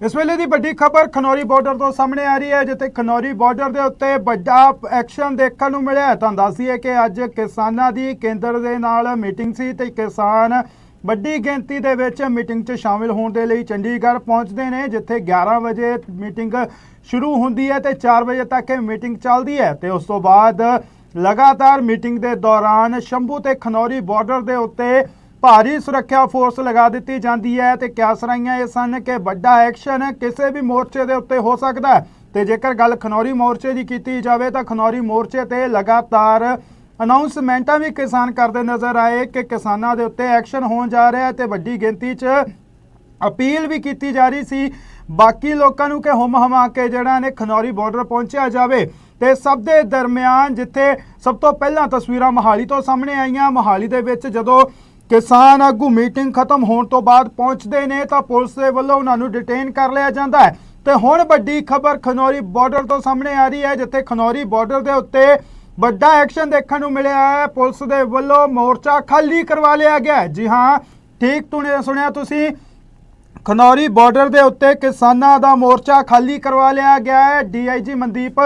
ਇਸ ਵੇਲੇ ਦੀ ਵੱਡੀ ਖਬਰ ਖਨੌਰੀ ਬਾਰਡਰ ਤੋਂ ਸਾਹਮਣੇ ਆ ਰਹੀ ਹੈ, ਜਿੱਥੇ ਖਨੌਰੀ ਬਾਰਡਰ ਦੇ ਉੱਤੇ ਵੱਡਾ ਐਕਸ਼ਨ ਦੇਖਣ ਨੂੰ ਮਿਲਿਆ ਹੈ। ਦੱਸਦੀ ਹੈ ਕਿ ਅੱਜ ਕਿਸਾਨਾਂ ਦੀ ਕੇਂਦਰ ਦੇ ਨਾਲ ਮੀਟਿੰਗ ਸੀ ਤੇ ਕਿਸਾਨ ਵੱਡੀ ਗਿਣਤੀ ਦੇ ਵਿੱਚ ਮੀਟਿੰਗ 'ਚ ਸ਼ਾਮਿਲ ਹੋਣ ਦੇ ਲਈ ਚੰਡੀਗੜ੍ਹ ਪਹੁੰਚਦੇ ਨੇ, ਜਿੱਥੇ 11 ਵਜੇ ਮੀਟਿੰਗ ਸ਼ੁਰੂ ਹੁੰਦੀ ਹੈ ਤੇ 4 ਵਜੇ ਤੱਕ ਇਹ ਮੀਟਿੰਗ ਚੱਲਦੀ ਹੈ ਤੇ ਉਸ ਤੋਂ ਬਾਅਦ ਲਗਾਤਾਰ ਮੀਟਿੰਗ ਦੇ ਦੌਰਾਨ ਸ਼ੰਭੂ ਤੇ ਖਨੌਰੀ ਬਾਰਡਰ ਦੇ ਉੱਤੇ ਭਾਰੀ ਸੁਰੱਖਿਆ ਫੋਰਸ ਲਗਾ ਦਿੱਤੀ ਜਾਂਦੀ ਹੈ ਤੇ ਕਿਆਸਰਾਈਆਂ ਇਹ ਸਨ ਕਿ ਵੱਡਾ ਐਕਸ਼ਨ ਕਿਸੇ ਵੀ ਮੋਰਚੇ ਦੇ ਉੱਤੇ ਹੋ ਸਕਦਾ ਹੈ। ਤੇ ਜੇਕਰ ਗੱਲ ਖਨੌਰੀ ਮੋਰਚੇ ਦੀ ਕੀਤੀ ਜਾਵੇ ਤਾਂ ਖਨੌਰੀ ਮੋਰਚੇ ਤੇ ਲਗਾਤਾਰ ਅਨਾਉਂਸਮੈਂਟਾਂ ਵੀ ਕਿਸਾਨ ਕਰਦੇ ਨਜ਼ਰ ਆਏ ਕਿ ਕਿਸਾਨਾਂ ਦੇ ਉੱਤੇ ਐਕਸ਼ਨ ਹੋਣ ਜਾ ਰਿਹਾ ਹੈ ਤੇ ਵੱਡੀ ਗਿਣਤੀ 'ਚ ਅਪੀਲ ਵੀ ਕੀਤੀ ਜਾ ਰਹੀ ਸੀ। ਬਾਕੀ ਲੋਕਾਂ ਨੂੰ ਕਿ ਹੁਮ ਹਮਾ ਕੇ ਜਿਹੜਾ ਨੇ ਖਨੌਰੀ ਬਾਰਡਰ ਪਹੁੰਚਿਆ ਜਾਵੇ। ਤੇ ਸਭ ਦੇ ਦਰਮਿਆਨ ਜਿੱਥੇ ਸਭ ਤੋਂ ਪਹਿਲਾਂ ਤਸਵੀਰਾਂ ਮੋਹਾਲੀ ਤੋਂ ਸਾਹਮਣੇ ਆਈਆਂ, ਮੋਹਾਲੀ ਦੇ ਵਿੱਚ ਜਦੋਂ ਕਿਸਾਨ ਆਗੂ ਮੀਟਿੰਗ ਖਤਮ ਹੋਣ ਤੋਂ ਬਾਅਦ ਪਹੁੰਚਦੇ ਨੇ ਤਾਂ ਪੁਲਿਸ ਦੇ ਵੱਲੋਂ ਉਹਨਾਂ ਨੂੰ ਡਿਟੇਨ ਕਰ ਲਿਆ ਜਾਂਦਾ ਹੈ। ਤੇ ਹੁਣ ਵੱਡੀ ਖਬਰ ਖਨੌਰੀ ਬਾਰਡਰ ਤੋਂ ਸਾਹਮਣੇ ਆ ਰਹੀ ਹੈ, ਜਿੱਥੇ ਖਨੌਰੀ ਬਾਰਡਰ ਦੇ ਉੱਤੇ ਵੱਡਾ ਐਕਸ਼ਨ ਦੇਖਣ ਨੂੰ ਮਿਲਿਆ ਹੈ। ਪੁਲਿਸ ਦੇ ਵੱਲੋਂ ਮੋਰਚਾ ਖਾਲੀ ਕਰਵਾ ਲਿਆ ਗਿਆ ਜੀ ਹਾਂ, ਠੀਕ ਤੁਣੇ ਸੁਣਿਆ ਤੁਸੀਂ? ਖਨੌਰੀ ਬਾਰਡਰ ਦੇ ਉੱਤੇ ਕਿਸਾਨਾਂ ਦਾ ਮੋਰਚਾ ਖਾਲੀ ਕਰਵਾ ਲਿਆ ਗਿਆ ਹੈ। ਡੀਆਈਜੀ ਮਨਦੀਪ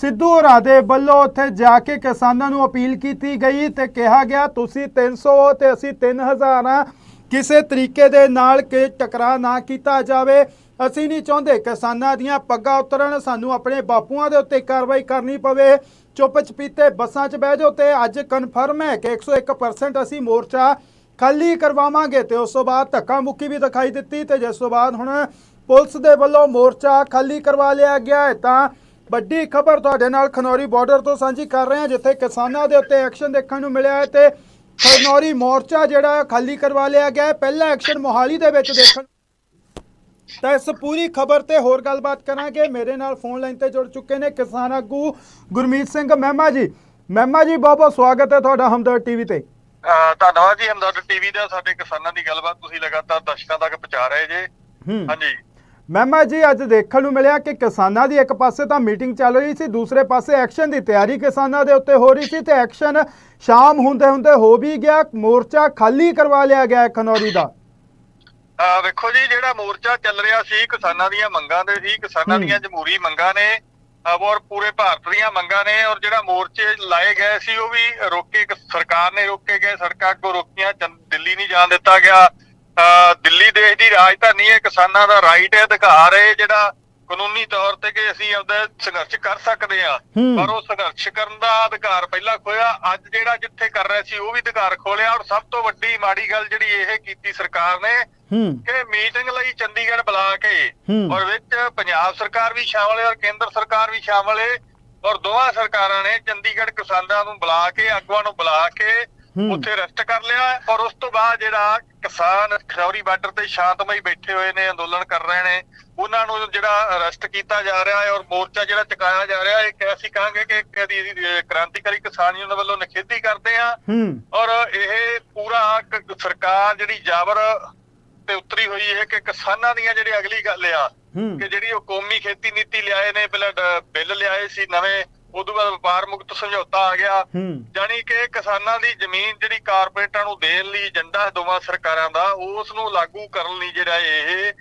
ਸਿੱਧੂ ਹੋਰਾਂ ਦੇ ਵੱਲੋਂ ਉੱਥੇ ਜਾ ਕੇ ਕਿਸਾਨਾਂ ਨੂੰ ਅਪੀਲ ਕੀਤੀ ਗਈ ਤੇ ਕਿਹਾ ਗਿਆ, ਤੁਸੀਂ 300 ਤੇ ਅਸੀਂ 3000 ਆ। ਕਿਸੇ ਤਰੀਕੇ ਦੇ ਨਾਲ ਕਿ ਟਕਰਾਅ ਨਾ ਕੀਤਾ ਜਾਵੇ। ਅਸੀਂ ਨਹੀਂ ਚਾਹੁੰਦੇ ਕਿਸਾਨਾਂ ਦੀਆਂ ਪੱਗਾਂ ਉਤਰਨ। ਸਾਨੂੰ ਆਪਣੇ ਬਾਪੂਆਂ ਦੇ ਉੱਤੇ ਕਾਰਵਾਈ ਕਰਨੀ ਪਵੇ। ਚੁੱਪ ਚਪੀਤੇ ਬੱਸਾਂ 'ਚ ਬਹਿ ਜਾਓ ਤੇ ਅੱਜ ਕਨਫਰਮ ਹੈ ਕਿ 101% ਅਸੀਂ ਮੋਰਚਾ ਖਾਲੀ ਕਰਵਾਵਾਂਗੇ ਤੇ ਉਸ ਤੋਂ ਬਾਅਦ ਧੱਕਾ ਮੁੱਕੀ ਵੀ ਦਿਖਾਈ ਦਿੱਤੀ ਤੇ ਜਿਸ ਤੋਂ ਬਾਅਦ ਹੁਣ ਪੁਲਿਸ ਦੇ ਵੱਲੋਂ ਮੋਰਚਾ ਖਾਲੀ ਕਰਵਾ ਲਿਆ ਗਿਆ ਹੈ। ਤਾਂ ਵੱਡੀ ਖਬਰ ਤੁਹਾਡੇ ਨਾਲ ਖਨੌਰੀ ਬਾਰਡਰ ਤੋਂ ਸਾਂਝੀ ਕਰ ਰਹੇ ਹਾਂ, ਜਿੱਥੇ ਕਿਸਾਨਾਂ ਦੇ ਉੱਤੇ ਐਕਸ਼ਨ ਦੇਖਣ ਨੂੰ ਮਿਲਿਆ ਹੈ ਤੇ ਖਨੌਰੀ ਮੋਰਚਾ ਜਿਹੜਾ ਖਾਲੀ ਕਰਵਾ ਲਿਆ ਗਿਆ ਹੈ। ਪਹਿਲਾ ਐਕਸ਼ਨ ਮੋਹਾਲੀ ਦੇ ਵਿੱਚ ਦੇਖਣ ਤਾਂ ਇਸ ਪੂਰੀ ਖਬਰ ਤੇ ਹੋਰ ਗੱਲਬਾਤ ਕਰਾਂਗੇ। ਮੇਰੇ ਨਾਲ ਫੋਨ ਲਾਈਨ ਤੇ ਜੁੜ ਚੁੱਕੇ ਨੇ ਕਿਸਾਨ ਆਗੂ ਗੁਰਮੀਤ ਸਿੰਘ। ਮਹਿਮਾ ਜੀ ਮਹਿਮਾ ਜੀ ਬਹੁਤ ਬਹੁਤ ਸਵਾਗਤ ਹੈ ਤੁਹਾਡਾ ਹਮਦਰ ਟੀਵੀ ਤੇ। ਧੰਨਵਾਦ ਜੀ ਹਮਦਰਦ ਟੀਵੀ ਦਾ ਸਾਡੇ ਕਿਸਾਨਾਂ ਦੀ ਗੱਲਬਾਤ ਤੁਸੀਂ ਲਗਾਤਾਰ ਦਰਸ਼ਕਾਂ ਤੱਕ ਪਹੁੰਚਾ ਰਹੇ ਜੇ। ਹਾਂਜੀ। ਮਹਿਮਾ ਜੀ ਅੱਜ ਦੇਖਣ ਨੂੰ ਮਿਲਿਆ ਕਿ ਕਿਸਾਨਾਂ ਦੀ ਇੱਕ ਪਾਸੇ ਤਾਂ ਮੀਟਿੰਗ ਚੱਲ ਰਹੀ ਸੀ ਦੂਸਰੇ ਪਾਸੇ ਐਕਸ਼ਨ ਦੀ ਤਿਆਰੀ ਕਿਸਾਨਾਂ ਦੇ ਉੱਤੇ ਹੋ ਰਹੀ ਸੀ ਤੇ ਐਕਸ਼ਨ ਸ਼ਾਮ ਹੁੰਦੇ ਹੁੰਦੇ ਹੋ ਵੀ ਗਿਆ। ਮੋਰਚਾ ਖਾਲੀ ਕਰਵਾ ਲਿਆ ਗਿਆ ਖਨੌਰੀ ਦਾ। ਵੇਖੋ ਜੀ ਜਿਹੜਾ ਮੋਰਚਾ ਚੱਲ ਰਿਹਾ ਸੀ ਕਿਸਾਨਾਂ ਦੀਆਂ ਮੰਗਾਂ ਦੇ ਸੀ ਕਿਸਾਨਾਂ। ਦੀਆਂ ਜਮਹੂਰੀ ਮੰਗਾਂ ਨੇ ਔਰ ਪੂਰੇ ਭਾਰਤ ਦੀਆਂ ਮੰਗਾਂ ਨੇ ਔਰ ਜਿਹੜਾ ਮੋਰਚੇ ਲਾਏ ਗਏ ਸੀ ਉਹ ਵੀ ਰੋਕੇ ਸਰਕਾਰ ਨੇ ਰੋਕੇ ਗਏ ਸੜਕਾਂ ਕੋ ਰੋਕੀਆਂ ਦਿੱਲੀ ਨਹੀਂ ਜਾਣ ਦਿੱਤਾ ਗਿਆ। ਦਿੱਲੀ ਦੇਸ਼ ਦੀ ਰਾਜਧਾਨੀ ਹੈ ਕਿਸਾਨਾਂ ਦਾ ਰਾਈਟ ਹੈ ਅਧਿਕਾਰ ਹੈ ਜਿਹੜਾ ਕਾਨੂੰਨੀ ਤੌਰ ਤੇ ਕਿ ਅਸੀਂ ਆਪਦਾ ਸੰਘਰਸ਼ ਕਰ ਸਕਦੇ ਆ। ਪਰ ਉਹ ਸੰਘਰਸ਼ ਕਰਨ ਦਾ ਅਧਿਕਾਰ ਪਹਿਲਾਂ ਖੋਇਆ ਅੱਜ ਜਿਹੜਾ ਜਿੱਥੇ ਕਰ ਰਿਹਾ ਸੀ ਉਹ ਵੀ ਅਧਿਕਾਰ ਖੋਲਿਆ ਔਰ ਸਭ ਤੋਂ ਵੱਡੀ ਮਾੜੀ ਗੱਲ ਜਿਹੜੀ ਇਹ ਕੀਤੀ ਸਰਕਾਰ ਨੇ ਕਿ ਮੀਟਿੰਗ ਲਈ ਚੰਡੀਗੜ੍ਹ ਬੁਲਾ ਕੇ। ਔਰ ਵਿੱਚ ਪੰਜਾਬ ਸਰਕਾਰ ਵੀ ਸ਼ਾਮਲ ਹੈ ਔਰ ਕੇਂਦਰ ਸਰਕਾਰ ਵੀ ਸ਼ਾਮਲ ਹੈ ਔਰ ਦੋਵਾਂ ਸਰਕਾਰਾਂ ਨੇ ਚੰਡੀਗੜ੍ਹ ਕਿਸਾਨਾਂ ਨੂੰ ਬੁਲਾ ਕੇ ਆਗੂਆਂ ਨੂੰ ਬੁਲਾ ਕੇ। ਉੱਥੇ ਰੈਸਟ ਕਰ ਲਿਆ ਔਰ ਉਸ ਤੋਂ ਬਾਅਦ ਜਿਹੜਾ ਕਿਸਾਨ ਖਰੌਰੀ ਬਾਰਡਰ ਤੇ ਸ਼ਾਂਤਮਈ ਬੈਠੇ ਹੋਏ ਨੇ ਅੰਦੋਲਨ ਕਰ ਰਹੇ ਨੇ ਉਹਨਾਂ ਨੂੰ ਜਿਹੜਾ ਅਰੈਸਟ ਕੀਤਾ ਜਾ ਰਿਹਾ ਹੈ ਔਰ ਮੋਰਚਾ ਜਿਹੜਾ ਚੁਕਾਇਆ ਜਾ ਰਿਹਾ ਹੈ ਇਹ ਅਸੀਂ ਕਹਾਂਗੇ ਕਿ ਇੱਕ ਇਹਦੀ ਕ੍ਰਾਂਤੀਕਾਰੀ ਕਿਸਾਨ ਯੂਨੀਅਨ ਵੱਲੋਂ ਨਿਖੇਧੀ ਕਰਦੇ ਆ ਔਰ ਇਹ ਪੂਰਾ ਸਰਕਾਰ ਜਿਹੜੀ ਜਾਬਰ ਤੇ ਉਤਰੀ ਹੋਈ ਹੈ ਕਿ ਕਿਸਾਨਾਂ ਦੀਆਂ ਜਿਹੜੀ ਅਗਲੀ ਗੱਲ ਆ ਕਿ ਜਿਹੜੀ ਉਹ ਕੌਮੀ ਖੇਤੀ ਨੀਤੀ ਲਿਆਏ ਨੇ ਪਹਿਲਾਂ ਬਿੱਲ ਲਿਆਏ ਸੀ ਨਵੇਂ ਉਦੋਂ ਬਾਅਦ ਵਪਾਰ ਮੁਕਤ ਸਮਝੌਤਾ ਆ ਗਿਆ। ਜਾਨੀ ਕਿ ਕਿਸਾਨਾਂ ਦੀ ਜ਼ਮੀਨ ਜਿਹੜੀ ਕਾਰਪੋਰੇਟਾਂ ਨੂੰ ਦੇਣ ਲਈ ਏਜੰਡਾ ਦੋਵਾਂ ਸਰਕਾਰਾਂ ਦਾ ਉਸ ਨੂੰ ਲਾਗੂ ਕਰਨ ਲਈ ਜਿਹੜਾ ਇਹ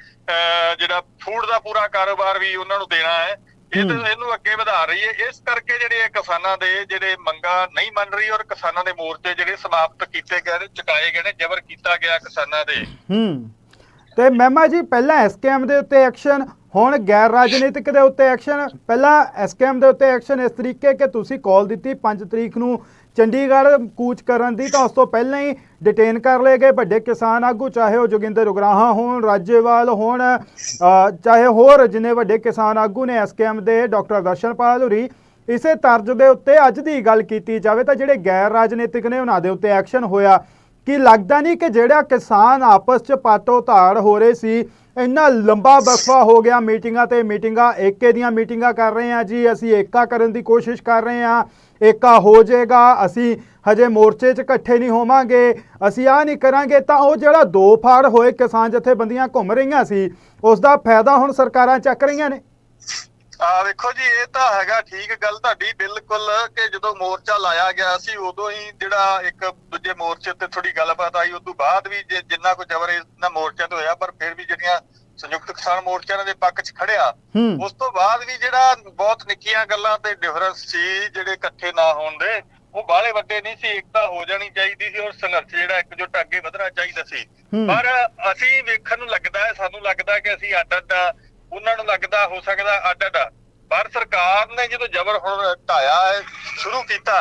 ਜਿਹੜਾ ਫੂਡ ਦਾ ਪੂਰਾ ਕਾਰੋਬਾਰ ਵੀ ਉਹਨਾਂ ਨੂੰ ਦੇਣਾ ਹੈ। ਇਹ ਤਾਂ। ਇਹਨੂੰ ਅੱਗੇ ਵਧਾ ਰਹੀ ਹੈ। ਇਸ ਕਰਕੇ ਜਿਹੜੇ ਕਿਸਾਨਾਂ ਦੇ ਜਿਹੜੇ ਮੰਗਾਂ ਨਹੀਂ ਮੰਨ ਰਹੀ ਔਰ ਕਿਸਾਨਾਂ ਦੇ ਮੋਰਚੇ ਜਿਹੜੇ ਸਮਾਪਤ ਕੀਤੇ ਗਏ ਨੇ ਚੁਕਾਏ ਗਏ ਨੇ ਜ਼ਬਰ ਕੀਤਾ ਗਿਆ ਕਿਸਾਨਾਂ ਦੇ। ਹੂੰ। ਤੇ ਮਹਿਮਾ ਜੀ ਪਹਿਲਾਂ ਐਸਕੇਐਮ ਦੇ ਉੱਤੇ ਐਕਸ਼ਨ ਹੁਣ ਗੈਰ ਰਾਜਨੀਤਿਕ ਦੇ ਉੱਤੇ ਐਕਸ਼ਨ ਪਹਿਲਾਂ ਐਸਕੇਐਮ ਦੇ ਉੱਤੇ ਐਕਸ਼ਨ ਇਸ ਤਰੀਕੇ ਕਿ ਤੁਸੀਂ ਕਾਲ ਦਿੱਤੀ 5 ਤਰੀਕ ਨੂੰ। ਚੰਡੀਗੜ੍ਹ ਕੂਚ ਕਰਨ ਦੀ ਤਾਂ ਉਸ ਤੋਂ ਪਹਿਲਾਂ ਹੀ ਡਿਟੇਨ ਕਰ ਲਏ ਗਏ। ਵੱਡੇ ਕਿਸਾਨ ਆਗੂ, ਚਾਹੇ ਉਹ ਜੋਗਿੰਦਰ ਉਗਰਾਹਾਂ ਹੋਣ, ਰਾਜੇਵਾਲ ਹੋਣ ਚਾਹੇ ਹੋਰ ਜਿੰਨੇ ਵੱਡੇ ਕਿਸਾਨ ਆਗੂ ਨੇ ਐਸਕੇਐਮ ਦੇ ਡਾਕਟਰ ਦਰਸ਼ਨਪਾਲ ਹੋਰੀ, ਇਸੇ ਤਰਜ਼ ਦੇ ਉੱਤੇ ਅੱਜ ਦੀ ਗੱਲ ਕੀਤੀ ਜਾਵੇ ਤਾਂ ਜਿਹੜੇ ਗੈਰ ਰਾਜਨੀਤਿਕ ਨੇ ਉਹਨਾਂ ਦੇ ਉੱਤੇ ਐਕਸ਼ਨ ਹੋਇਆ। ਕਿ ਲੱਗਦਾ ਨਹੀਂ ਕਿ ਜਿਹੜਾ ਕਿਸਾਨ ਆਪਸ ਚ ਪਾਟੋ ਧਾੜ ਹੋ ਰਹੇ ਸੀ ਇੰਨਾ ਲੰਬਾ ਵਕਫਾ ਹੋ ਗਿਆ ਮੀਟਿੰਗਾਂ ਤੇ। ਮੀਟਿੰਗਾਂ ਏਕੇ ਦੀਆਂ ਮੀਟਿੰਗਾਂ ਕਰ ਰਹੇ ਆ ਜੀ। ਅਸੀਂ ਏਕਾ ਕਰਨ ਦੀ ਕੋਸ਼ਿਸ਼ ਕਰ ਰਹੇ ਆ ਏਕਾ ਹੋ ਜਾਏਗਾ। ਅਸੀਂ ਹਜੇ ਮੋਰਚੇ 'ਚ ਇਕੱਠੇ ਨਹੀਂ ਹੋਵਾਂਗੇ। ਅਸੀਂ ਆ ਨਹੀਂ ਕਰਾਂਗੇ ਤਾਂ ਉਹ ਜਿਹੜਾ ਦੋ ਫਾੜ ਹੋਏ ਕਿਸਾਨ ਜਥੇਬੰਦੀਆਂ ਘੁੰਮ ਰਹੀਆਂ ਸੀ ਉਸ ਦਾ ਫਾਇਦਾ ਹੁਣ ਸਰਕਾਰਾਂ ਚੱਕ ਰਹੀਆਂ ਨੇ। ਆ ਵੇਖੋ ਜੀ ਇਹ ਤਾਂ ਹੈਗਾ ਠੀਕ ਗੱਲ ਤੁਹਾਡੀ ਬਿਲਕੁਲ ਕਿ ਜਦੋਂ ਮੋਰਚਾ ਲਾਇਆ ਗਿਆ ਸੀ ਉਦੋਂ ਹੀ ਜਿਹੜਾ ਇੱਕ ਦੂਜੇ ਮੋਰਚੇ ਤੇ ਥੋੜੀ ਗੱਲਬਾਤ ਆਈ ਉਸ ਤੋਂ ਬਾਅਦ ਵੀ ਜਿੰਨਾ ਕੁ ਜ਼ਬਰ ਇਹਨਾਂ ਮੋਰਚਿਆਂ ਤੇ ਹੋਇਆ ਪਰ ਫਿਰ ਵੀ ਜਿਹੜੀਆਂ ਸੰਯੁਕਤ ਕਿਸਾਨ ਮੋਰਚਾ ਦੇ ਪੱਖ 'ਚ ਖੜਿਆ ਉਸ ਤੋਂ ਬਾਅਦ ਵੀ ਜਿਹੜਾ ਬਹੁਤ ਨਿੱਕੀਆਂ ਗੱਲਾਂ ਤੇ ਡਿਫਰੈਂਸ ਸੀ ਜਿਹੜੇ ਇਕੱਠੇ ਨਾ ਹੋਣ ਦੇ ਉਹ ਬਾਹਲੇ ਵੱਡੇ ਨਹੀਂ ਸੀ ਏਕਤਾ ਹੋ ਜਾਣੀ ਚਾਹੀਦੀ ਸੀ ਔਰ ਸੰਘਰਸ਼ ਜਿਹੜਾ ਇੱਕਜੁੱਟ ਅੱਗੇ ਵਧਣਾ ਚਾਹੀਦਾ ਸੀ। ਪਰ ਅਸੀਂ ਵੇਖਣ ਨੂੰ ਲੱਗਦਾ ਹੈ ਸਾਨੂੰ ਲੱਗਦਾ ਕਿ ਅਸੀਂ ਅੱਡ ਅੱਡ ਉਹਨਾਂ ਨੂੰ ਲੱਗਦਾ ਹੋ ਸਕਦਾ ਅੱਡ ਅੱਡ। ਪਰ ਸਰਕਾਰ ਨੇ ਜਦੋਂ ਜ਼ਬਰ ਹੁਣ ਢਾਇਆ ਹੈ ਸ਼ੁਰੂ ਕੀਤਾ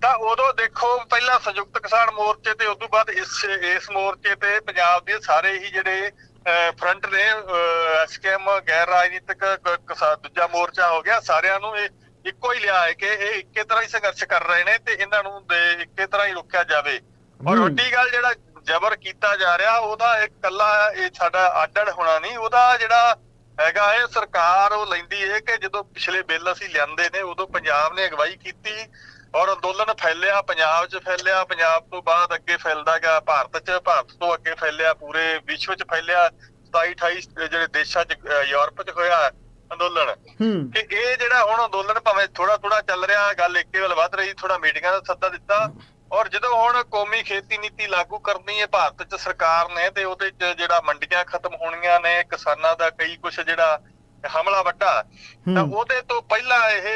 ਤਾਂ ਉਦੋਂ ਦੇਖੋ ਪਹਿਲਾਂ ਸੰਯੁਕਤ ਕਿਸਾਨ ਮੋਰਚੇ ਤੇ ਉਦੋਂ ਬਾਅਦ ਇਸ ਇਸ ਮੋਰਚੇ ਤੇ ਪੰਜਾਬ ਦੇ ਸਾਰੇ ਹੀ ਜਿਹੜੇ ਫਰੰਟ ਨੇ ਐਸਕੇਐਮ ਗੈਰ ਰਾਜਨੀਤਿਕ ਦੂਜਾ ਮੋਰਚਾ ਹੋ ਗਿਆ ਸਾਰਿਆਂ ਨੂੰ ਇਹ ਇੱਕੋ ਹੀ ਲਿਆ ਹੈ ਕਿ ਇਹ ਇੱਕੇ ਤਰ੍ਹਾਂ ਹੀ ਸੰਘਰਸ਼ ਕਰ ਰਹੇ ਨੇ ਤੇ ਇਹਨਾਂ ਨੂੰ ਦੇ- ਇੱਕੇ ਤਰ੍ਹਾਂ ਹੀ ਰੋਕਿਆ ਜਾਵੇ ਔਰ। ਵੱਡੀ ਗੱਲ ਜਿਹੜਾ ਜ਼ਬਰ ਕੀਤਾ ਜਾ ਰਿਹਾ ਉਹਦਾ ਇੱਕ ਕੱਲਾ ਇਹ ਸਾਡਾ ਆਡੜ ਹੋਣਾ ਨਹੀਂ ਉਹਦਾ ਜਿਹੜਾ ਹੈਗਾ ਇਹ ਸਰਕਾਰ ਉਹ ਲੈਂਦੀ ਹੈ ਕਿ ਜਦੋਂ ਪਿਛਲੇ ਬਿੱਲ ਅਸੀਂ ਲਿਆਂਦੇ ਨੇ ਉਦੋਂ ਪੰਜਾਬ ਨੇ ਅਗਵਾਈ ਕੀਤੀ ਔਰ ਅੰਦੋਲਨ ਫੈਲਿਆ ਪੰਜਾਬ 'ਚ ਫੈਲਿਆ ਪੰਜਾਬ ਤੋਂ ਬਾਅਦ ਅੱਗੇ ਫੈਲਦਾ ਗਿਆ ਭਾਰਤ 'ਚ ਭਾਰਤ ਤੋਂ ਅੱਗੇ ਫੈਲਿਆ ਪੂਰੇ ਵਿਸ਼ਵ 'ਚ ਫੈਲਿਆ 27 28 ਜਿਹੜੇ ਦੇਸ਼ਾਂ 'ਚ ਯੂਰਪ 'ਚ ਹੋਇਆ ਅੰਦੋਲਨ। ਕਿ ਇਹ ਜਿਹੜਾ ਹੁਣ ਅੰਦੋਲਨ ਭਾਵੇਂ ਥੋੜਾ ਥੋੜਾ ਚੱਲ ਰਿਹਾ ਗੱਲ ਇੱਕੇ ਵੱਲ ਵੱਧ ਰਹੀ ਥੋੜਾ ਮੀਟਿੰਗਾਂ ਦਾ ਸੱਦਾ ਦਿੱਤਾ ਔਰ ਜਦੋਂ ਹੁਣ ਕੌਮੀ ਖੇਤੀ ਨੀਤੀ ਲਾਗੂ ਕਰਨੀ ਹੈ ਭਾਰਤ 'ਚ ਸਰਕਾਰ ਨੇ ਤੇ ਉਹਦੇ 'ਚ ਜਿਹੜਾ ਮੰਡੀਆਂ ਖਤਮ ਹੋਣੀਆਂ ਨੇ ਕਿਸਾਨਾਂ ਦਾ ਕਈ ਕੁਝ ਜਿਹੜਾ ਹਮਲਾ ਵੱਡਾ ਤਾਂ। ਉਹਦੇ ਤੋਂ ਪਹਿਲਾਂ ਇਹ